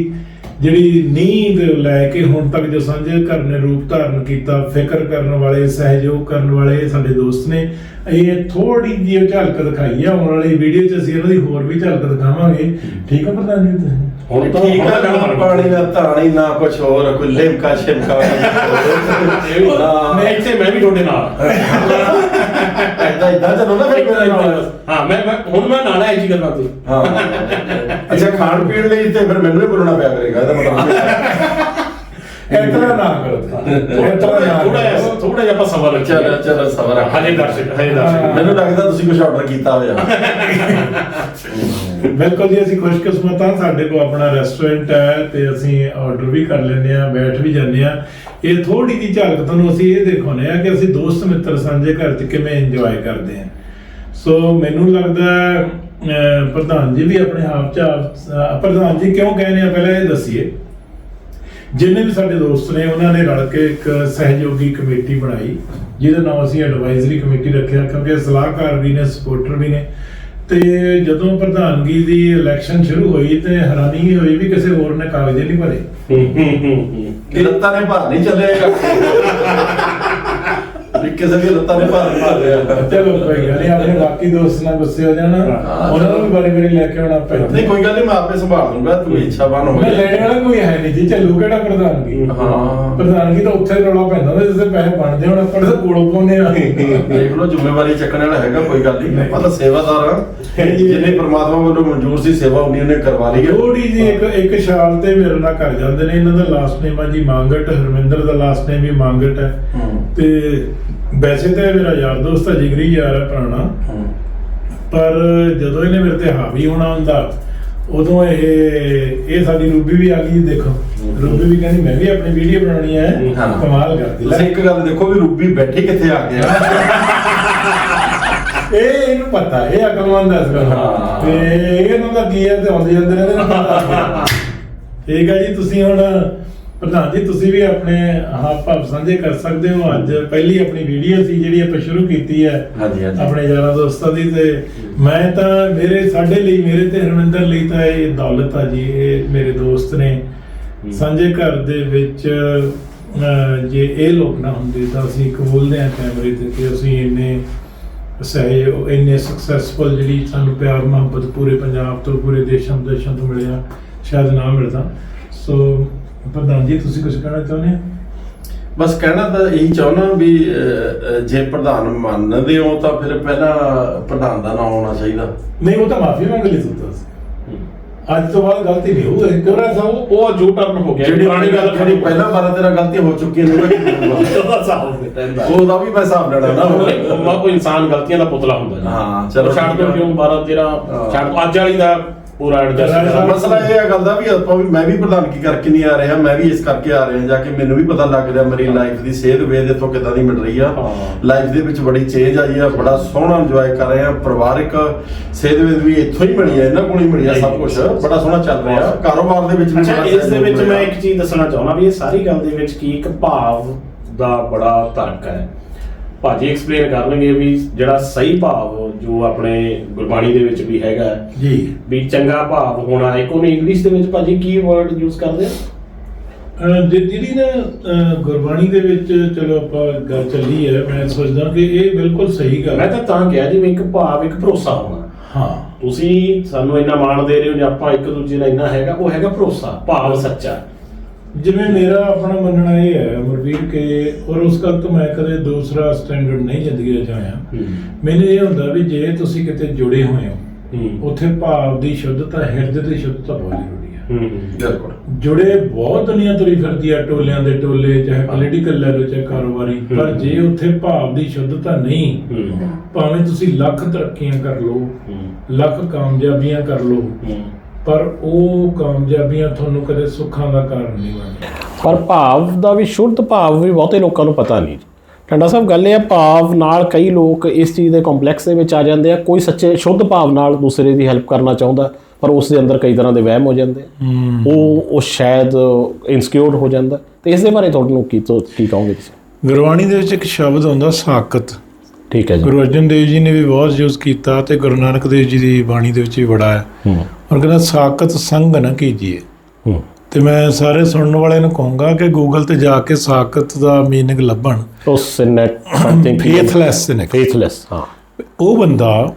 ਜਿਹੜੀ ਨੀਂਦ ਲੈ ਕੇ ਹੁਣ ਤੱਕ ਜੋ ਸਾਂਝੇ ਘਰ ਨੇ ਰੂਪ ਧਾਰਨ ਕੀਤਾ ਫਿਕਰ ਕਰਨ ਵਾਲੇ ਸਹਿਯੋਗ ਕਰਨ ਵਾਲੇ ਸਾਡੇ ਦੋਸਤ ਨੇ ਇਹ ਥੋੜੀ ਜਿਹੀ ਝਲਕ ਦਿਖਾਈ ਆ। ਆਉਣ ਵਾਲੀ ਵੀਡੀਓ 'ਚ ਅਸੀਂ ਇਹਨਾਂ ਦੀ ਹੋਰ ਵੀ ਝਲਕ ਦਿਖਾਵਾਂਗੇ। ਠੀਕ ਹੈ ਪ੍ਰਧਾਨ ਜੀ ਤੁਸੀਂ? ਹੁਣ ਤਾਂ ਠੀਕ ਆ ਨਾ ਪਾਣੀ ਦਾ ਧਾਣੀ ਨਾ ਕੁਛ ਹੋਰ ਕੋਈ ਲਿਮਕਾ ਸ਼ਿਮਕਾ। ਮੈਂ ਇੱਥੇ ਮੈਂ ਵੀ ਤੁਹਾਡੇ ਨਾਲ। ਐਦਾਂ ਇਦਾਂ ਚੱਲੋ ਨਾ ਫਿਰ ਮੇਰੇ ਹਾਂ ਮੈਂ ਮੈਂ ਹੁਣ ਮੈਂ ਨਾਲਾ ਐਜੀ ਗੱਲਾਂ ਤੇ ਹਾਂ। ਅੱਛਾ ਖਾਣ ਪੀਣ ਲਈ ਤੇ ਫਿਰ ਮੈਨੂੰ ਹੀ ਬੋਲਣਾ ਪਿਆ ਕਰੇਗਾ ਇਹਦਾ ਮਤਲਬ ਇਤਨਾ ਨਾ ਕਰੋ। ਥੋੜਾ ਜਿਹਾ। ਥੋੜਾ ਜਿਹਾ ਆਪਾਂ ਸਬਰ ਰੱਖੀਏ। ਚਲੋ ਚਲੋ ਸਬਰ। ਹਜੇ ਦਰਸ਼ਕ ਹਜੇ ਦਰਸ਼ਕ। ਮੈਨੂੰ ਲੱਗਦਾ ਤੁਸੀਂ ਕੁਝ ਆਰਡਰ ਕੀਤਾ ਹੋਇਆ। ਬਿਲਕੁਲ ਜੀ, ਅਸੀਂ ਖੁਸ਼ਕਿਸਮਤ ਹਾਂ। ਸਾਡੇ ਕੋਲ ਆਪਣਾ ਰੈਸਟੋਰੈਂਟ ਹੈ ਤੇ ਅਸੀਂ ਆਰਡਰ ਵੀ ਕਰ ਲੈਂਦੇ ਆ ਬੈਠ ਵੀ ਜਾਂਦੇ ਆ ਇਹ ਥੋੜੀ ਜਿਹੀ ਝਲਕ ਤੁਹਾਨੂੰ ਅਸੀਂ ਇਹ ਦਿਖਾਉਂਦੇ ਆ ਕਿ ਅਸੀਂ ਦੋਸਤ ਮਿੱਤਰ ਸਾਂਝੇ ਘਰ 'ਚ ਕਿਵੇਂ ਇੰਜੋਏ ਕਰਦੇ ਆ ਸੋ ਮੈਨੂੰ ਲੱਗਦਾ ਪ੍ਰਧਾਨ ਜੀ ਵੀ ਆਪਣੇ ਆਪ 'ਚ ਪ੍ਰਧਾਨ ਜੀ ਕਿਉਂ ਕਹਿੰਦੇ ਆ? ਪਹਿਲਾਂ ਇਹ ਦੱਸੀਏ। ਜਿੰਨੇ ਵੀ ਸਾਡੇ ਦੋਸਤ ਨੇ, ਉਹਨਾਂ ਨੇ ਰਲ ਕੇ ਇੱਕ ਸਹਿਯੋਗੀ ਕਮੇਟੀ ਬਣਾਈ, ਜਿਹਦਾ ਨਾਮ ਅਸੀਂ ਐਡਵਾਈਜ਼ਰੀ ਕਮੇਟੀ ਰੱਖਿਆ, ਕਿਉਂਕਿ ਸਲਾਹਕਾਰ ਵੀ ਨੇ ਸਪੋਰਟਰ ਵੀ ਨੇ। ਤੇ ਜਦੋਂ ਪ੍ਰਧਾਨਗੀ ਦੀ ਇਲੈਕਸ਼ਨ ਸ਼ੁਰੂ ਹੋਈ ਤੇ ਹੈਰਾਨੀ ਇਹ ਹੋਈ ਵੀ ਕਿਸੇ ਹੋਰ ਨੇ ਕਾਗਜ਼ ਨਹੀਂ ਭਰੇ ਹੂੰ, ਹੂੰ, ਹੂੰ, ਹੂੰ। ਲੱਤਾਂ ਨੇ ਭਾਰ ਨਹੀਂ ਚੱਲੇਗਾ ਵੀ ਕਿਸੇ ਦੀ ਲੱਤਾਂ ਨੇ ਭਾਰ ਨਹੀਂ ਭਾਰ ਰਿਹਾ ਚਲੋ ਕੋਈ ਗੱਲ ਨਹੀਂ ਆਪਣੇ ਬਾਕੀ ਦੋਸਤ ਨਾਲ ਗੁੱਸੇ ਹੋ ਜਾਣਾ ਹਾਂ, ਉਹਨਾਂ ਨੂੰ ਵੀ ਵਾਰੀ ਵਾਰੀ ਲੈ ਕੇ ਆਉਣਾ ਪੈਂਦਾ। ਨਹੀਂ ਕੋਈ ਗੱਲ ਨਹੀਂ ਮੈਂ ਆਪੇ ਸੰਭਾਲ ਲੂੰਗਾ ਤੂੰ ਇੱਛਾਵਾਨ ਹੋ ਮੈਂ ਲੈਣ ਵਾਲਾ ਕੋਈ ਹੈ ਨਹੀਂ ਜੀ ਚੱਲੂ ਕਿਹੜਾ ਪ੍ਰਧਾਨਗੀ। ਹਾਂ। ਪ੍ਰਧਾਨਗੀ ਤਾਂ ਉੱਥੇ ਰੌਲਾ ਪੈਂਦਾ ਹੁੰਦਾ ਜਿੱਥੇ ਪੈਸੇ ਬਣਦੇ ਹੁਣ ਆਪਾਂ ਤਾਂ ਕੋਲੋਂ ਪਾਉਂਦੇ ਆ ਦੇਖ ਲਓ ਜ਼ਿੰਮੇਵਾਰੀ ਚੱਕਣ ਵਾਲਾ ਹੈਗਾ ਕੋਈ ਗੱਲ ਨਹੀਂ। ਆਪਾਂ ਤਾਂ ਸੇਵਾਦਾਰ ਹਾਂ। ਜਿੰਨੇ ਪ੍ਰਮਾਤਮਾ ਵੱਲੋਂ ਮਨਜ਼ੂਰ ਸੀ ਸੇਵਾ ਉਨੀ ਉਹਨੇ ਕਰਵਾ ਲਈ ਹੈ। ਥੋੜੀ ਜੀ ਇੱਕ ਇੱਕ ਸ਼ਾਲ ਤੇ ਮੇਰੇ ਨਾਲ ਕਰ ਜਾਂਦੇ ਨੇ। ਇਹਨਾਂ ਦਾ ਲਾਸਟ ਨੇਮ ਆ ਜੀ ਮੰਗਟ। ਹਰਮਿੰਦਰ ਦਾ ਲਾਸਟ ਨੇਮ ਵੀ ਮੰਗਟ ਹੂੰ। ਤੇ ਵੈਸੇ ਤਾਂ ਮੇਰਾ ਯਾਰ ਦੋਸਤ ਹੈ ਜਿਗਰੀ ਯਾਰ ਹੈ ਪੁਰਾਣਾ। ਪਰ ਜਦੋਂ ਇਹਨੇ ਮੇਰੇ ਤੇ ਹਾਵੀ ਹੋਣਾ ਹੁੰਦਾ ਉਦੋਂ ਇਹ ਇਹ ਸਾਡੀ ਰੂਬੀ ਵੀ ਆ ਗਈ ਦੇਖੋ। ਰੂਬੀ ਵੀ ਕਹਿੰਦੀ ਮੈਂ ਵੀ ਆਪਣੀ ਵੀਡੀਓ ਬਣਾਉਣੀ ਹੈ। ਕਮਾਲ ਕਰਦੀ। ਤੁਸੀਂ ਲੈ ਇੱਕ ਗੱਲ ਦੇਖੋ ਵੀ ਰੂਬੀ ਬੈਠੀ ਕਿੱਥੇ ਆ ਗਿਆ ਇਹ ਇਹਨੂੰ ਪਤਾ ਇਹ ਅਕਲਮੰਦ ਹੈ ਇਸ ਗੱਲ। ਤੇ ਇਹਨਾਂ ਦਾ ਕੀ ਹੈ ਤੇ ਆਉਂਦੇ ਜਾਂਦੇ ਨੇ। ਇਹਨੂੰ ਪਤਾ ਠੀਕ ਹੈ ਜੀ ਤੁਸੀਂ ਹੁਣ ਪ੍ਰਧਾਨ ਜੀ ਤੁਸੀਂ ਵੀ ਆਪਣੇ ਹਾਵ ਭਾਵ ਸਾਂਝੇ ਕਰ ਸਕਦੇ ਹੋ। ਅੱਜ ਪਹਿਲੀ ਆਪਣੀ ਵੀਡੀਓ ਸੀ ਜਿਹੜੀ ਆਪਾਂ ਸ਼ੁਰੂ ਕੀਤੀ ਹੈ ਹਾਂਜੀ, ਹਾਂਜੀ। ਆਪਣੇ ਯਾਰਾਂ ਦੋਸਤਾਂ ਦੀ ਤੇ ਮੈਂ ਤਾਂ ਮੇਰੇ ਸਾਡੇ ਲਈ ਮੇਰੇ ਤੇ ਹਰਮਿੰਦਰ ਲਈ ਤਾਂ ਇਹ ਦੌਲਤ ਆ ਜੀ ਇਹ ਮੇਰੇ ਦੋਸਤ ਨੇ। ਸਾਂਝੇ ਘਰ ਦੇ ਵਿੱਚ ਜੇ ਇਹ ਲੋਕ ਨਾ ਹੁੰਦੇ ਤਾਂ ਅਸੀਂ ਕਬੂਲਦੇ ਹਾਂ ਕੈਮਰੇ ਤੇ ਕਿ ਅਸੀਂ ਇੰਨੇ ਸਹੀ ਇੰਨੇ ਸਕਸੈਸਫੁਲ ਜਿਹੜੀ ਸਾਨੂੰ ਪਿਆਰ ਮੁਹੱਬਤ ਪੂਰੇ ਪੰਜਾਬ ਤੋਂ ਪੂਰੇ ਦੇਸ਼ਾਂ ਵਿਦੇਸ਼ਾਂ ਤੋਂ ਮਿਲਿਆ ਸ਼ਾਇਦ ਨਾ ਮਿਲਦਾ। ਸੋ ਪ੍ਰਧਾਨ ਜੀ ਤੁਸੀਂ ਕੁਝ ਕਹਿਣਾ ਚਾਹੁੰਦੇ ਹੋ? ਬਸ ਕਹਿਣਾ ਤਾਂ ਇਹੀ ਚਾਹੁੰਦਾ ਵੀ ਅਹ, ਅਹ, ਜੇ ਪ੍ਰਧਾਨ ਮੰਨਦੇ ਹੋ ਤਾਂ ਫਿਰ ਪਹਿਲਾਂ ਪ੍ਰਧਾਨ ਦਾ ਨਾਮ ਆਉਣਾ ਚਾਹੀਦਾ। ਨਹੀਂ ਉਹ ਤਾਂ ਮਾਫੀ ਮੰਗ ਲਈ ਤੁਸੀਂ ਅੱਜ ਤੋਂ ਬਾਅਦ ਗਲਤੀ ਨਹੀਂ ਹੋਊਗੀ ਕਿਉਂ ਸਾਹਿਬ ਉਹ ਜੋ ਟਰਨ ਹੋ ਗਿਆ। ਜਿਹੜੀ ਪੁਰਾਣੀ ਗੱਲ ਜਿਹੜੀ ਪਹਿਲਾਂ 12 13 ਗਲਤੀਆਂ ਹੋ ਚੁੱਕੀਆਂ ਨੇ ਉਹਦਾ ਕੀ ਹੋਊਗਾ? ਉਹਦਾ ਸਾਹਬ ਰਹਿੰਦਾ ਉਹਦਾ ਵੀ ਮੈਂ ਹਿਸਾਬ ਲੈਣਾ ਨਾ। ਉਹ ਕੋਈ ਇਨਸਾਨ ਗਲਤੀਆਂ ਦਾ ਪੁਤਲਾ ਹੁੰਦਾ ਜੀ। ਹਾਂ, ਚਲੋ ਛੱਡ ਦੋ ਠੀਕ ਆ। ਕਿਉਂ? 12 13 ਹਾਂ। ਛੱਡ ਅੱਜ ਵਾਲੀ ਦਾ ਪੂਰਾ ਐਡਜਸਟ। ਮਸਲਾ ਇਹ ਹੈ ਗੱਲ ਦਾ ਵੀ ਆਪਾਂ ਵੀ ਮੈਂ ਵੀ ਪ੍ਰਧਾਨਗੀ ਕਰਕੇ ਨਹੀਂ ਆ ਰਿਹਾ ਮੈਂ ਵੀ ਇਸ ਕਰਕੇ ਆ ਰਿਹਾ ਜਾ ਕੇ ਮੈਨੂੰ ਵੀ ਪਤਾ ਲੱਗ ਰਿਹਾ ਮੇਰੀ ਲਾਈਫ ਦੀ ਸਿਹਤ ਵੇਦ ਇੱਥੋਂ ਕਿੱਦਾਂ ਦੀ ਮਿਲ ਰਹੀ ਆ। ਲਾਈਫ ਦੇ ਵਿੱਚ ਬੜੀ ਚੇਂਜ ਆਈ ਆ ਬੜਾ ਸੋਹਣਾ ਇੰਜੋਏ ਕਰ ਰਹੇ ਆ ਪਰਿਵਾਰਿਕ ਸਿਹਤ ਵੇਦ ਵੀ ਇੱਥੋਂ ਹੀ ਮਿਲੀ ਆ ਇਹਨਾਂ ਕੋਲ ਹੀ ਮਿਲੀ ਆ ਸਭ ਕੁਝ ਬੜਾ ਸੋਹਣਾ ਚੱਲ ਰਿਹਾ ਕਾਰੋਬਾਰ ਦੇ ਵਿੱਚ ਵੀ ਅੱਛਾ ਇਸ ਦੇ ਵਿੱਚ ਮੈਂ। ਇੱਕ ਚੀਜ਼ ਦੱਸਣਾ ਚਾਹੁੰਦਾ ਵੀ ਇਹ ਸਾਰੀ ਗੱਲ ਦੇ ਵਿੱਚ ਕੀ ਇੱਕ ਭਾਵ ਦਾ ਬੜਾ ਧਰਕ ਹੈ ਭਾਜੀ ਐਕਸਪਲੇਨ ਕਰਨਗੇ ਵੀ ਜਿਹੜਾ ਸਹੀ ਭਾਵ ਜੋ ਆਪਣੇ ਗੁਰਬਾਣੀ ਦੇ ਵਿੱਚ ਵੀ ਹੈਗਾ ਜੀ। ਵੀ ਚੰਗਾ ਭਾਵ ਹੋਣਾ ਇੱਕ ਉਹਨੇ ਇੰਗਲਿਸ਼ ਦੇ ਵਿੱਚ ਭਾਜੀ ਕੀ ਵਰਡ ਯੂਜ਼ ਕਰਦੇ ਜਿਹੜੀ ਨਾ ਗੁਰਬਾਣੀ ਦੇ ਵਿੱਚ ਚਲੋ ਆਪਾਂ ਗੱਲ ਚੱਲੀ ਹੈ ਮੈਂ ਸੋਚਦਾ ਕਿ ਇਹ ਬਿਲਕੁਲ ਸਹੀ ਗੱਲ ਮੈਂ ਤਾਂ ਤਾਂ ਕਿਹਾ ਜਿਵੇਂ ਇੱਕ ਭਾਵ ਇੱਕ ਭਰੋਸਾ ਹੋਣਾ। ਹਾਂ। ਤੁਸੀਂ ਸਾਨੂੰ ਇੰਨਾ ਮਾਣ ਦੇ ਰਹੇ ਹੋ ਜਾਂ ਆਪਾਂ ਇੱਕ ਦੂਜੇ ਨਾਲ ਇੰਨਾ ਹੈਗਾ ਉਹ ਹੈਗਾ ਭਰੋਸਾ ਭਾਵ ਸੱਚਾ। ਜਿਵੇਂ ਮੇਰਾ ਆਪਣਾ ਮੰਨਣਾ ਇਹ ਹੈ ਅਮਰਵੀਰ ਕਿ ਔਰ ਉਸ ਵਕਤ ਤੋਂ ਮੈਂ ਕਦੇ ਦੂਸਰਾ ਸਟੈਂਡਰਡ ਨਹੀਂ ਜ਼ਿੰਦਗੀ ਵਿੱਚ ਆਇਆ। ਮੈਨੂੰ ਇਹ ਹੁੰਦਾ ਵੀ ਜੇ ਤੁਸੀਂ ਕਿਤੇ ਜੁੜੇ ਹੋਏ ਹੋ ਹੂੰ। ਉੱਥੇ ਭਾਵ ਦੀ ਸ਼ੁੱਧਤਾ ਹਿਰਦੇ ਦੀ ਸ਼ੁੱਧਤਾ ਬਹੁਤ ਜ਼ਰੂਰੀ ਹੈ। ਹੂੰ। ਬਿਲਕੁਲ। ਜੁੜੇ ਬਹੁਤ ਦੁਨੀਆ ਤੁਰੀ ਫਿਰਦੀ ਆ ਟੋਲਿਆਂ ਦੇ ਟੋਲੇ ਚਾਹੇ ਪੋਲੀਟੀਕਲ ਲੈਵਲ ਚਾਹੇ ਕਾਰੋਬਾਰੀ ਪਰ। ਜੇ ਉੱਥੇ ਭਾਵ ਦੀ ਸ਼ੁੱਧਤਾ ਨਹੀਂ ਭਾਵੇਂ ਤੁਸੀਂ ਲੱਖ ਤਰੱਕੀਆਂ ਕਰ ਲਓ ਲੱਖ ਕਾਮਯਾਬੀਆਂ ਕਰ ਲਓ ਪਰ ਉਹ ਕਾਮਯਾਬੀਆਂ ਤੁਹਾਨੂੰ ਕਦੇ ਸੁੱਖਾਂ ਦਾ ਕਾਰਨ ਨਹੀਂ ਬਣਦੀਆਂ। ਪਰ ਭਾਵ ਦਾ ਵੀ ਸ਼ੁੱਧ ਭਾਵ ਵੀ ਬਹੁਤੇ ਲੋਕਾਂ ਨੂੰ ਪਤਾ ਨਹੀਂ। ਟੰਡਾ ਸਾਹਿਬ ਗੱਲ ਇਹ ਆ ਭਾਵ ਨਾਲ ਕਈ ਲੋਕ ਇਸ ਚੀਜ਼ ਦੇ ਕੰਪਲੈਕਸ ਦੇ ਵਿੱਚ ਆ ਜਾਂਦੇ ਆ। ਕੋਈ ਸੱਚੇ ਸ਼ੁੱਧ ਭਾਵ ਨਾਲ ਦੂਸਰੇ ਦੀ ਹੈਲਪ ਕਰਨਾ ਚਾਹੁੰਦਾ ਪਰ ਉਸ ਦੇ ਅੰਦਰ ਕਈ ਤਰ੍ਹਾਂ ਦੇ ਵਹਿਮ ਹੋ ਜਾਂਦੇ ਆ। ਉਹ ਉਹ ਸ਼ਾਇਦ ਇਨਸਿਕਿਉਰ ਹੋ ਜਾਂਦਾ। ਤੇ ਇਸ ਦੇ ਬਾਰੇ ਤੁਹਾਨੂੰ ਕੀ ਤੋਂ ਕੀ ਕਹੋਗੇ ਤੁਸੀਂ? ਗੁਰਬਾਣੀ ਦੇ ਵਿੱਚ ਇੱਕ ਸ਼ਬਦ ਹੁੰਦਾ ਸਾਕਤ ਠੀਕ ਹੈ ਜੀ। ਗੁਰੂ ਅਰਜਨ ਦੇਵ ਜੀ ਨੇ ਵੀ ਬਹੁਤ ਯੂਜ਼ ਕੀਤਾ ਤੇ ਗੁਰੂ ਨਾਨਕ ਦੇਵ ਜੀ ਦੀ ਬਾਣੀ ਦੇ ਵਿੱਚ ਵੀ ਬੜਾ ਹੈ। ਹੂੰ। ਔਰ ਕਹਿੰਦਾ ਸਾਕਤ ਸੰਗ ਨਾ ਕੀਜੀਏ। ਹੂੰ। ਤੇ ਮੈਂ ਸਾਰੇ ਸੁਣਨ ਵਾਲਿਆਂ ਨੂੰ ਕਹੂੰਗਾ ਕਿ ਗੂਗਲ ਤੇ ਜਾ ਕੇ ਸਾਖਤ ਦਾ ਮੀਨਿੰਗ ਲੱਭਣ। ਉਸ ਨੈਟ ਸਮਥਿੰਗ ਫੇਥਲੈਸ ਨੇ। ਫੇਥਲੈਸ ਹਾਂ। ਉਹ ਬੰਦਾ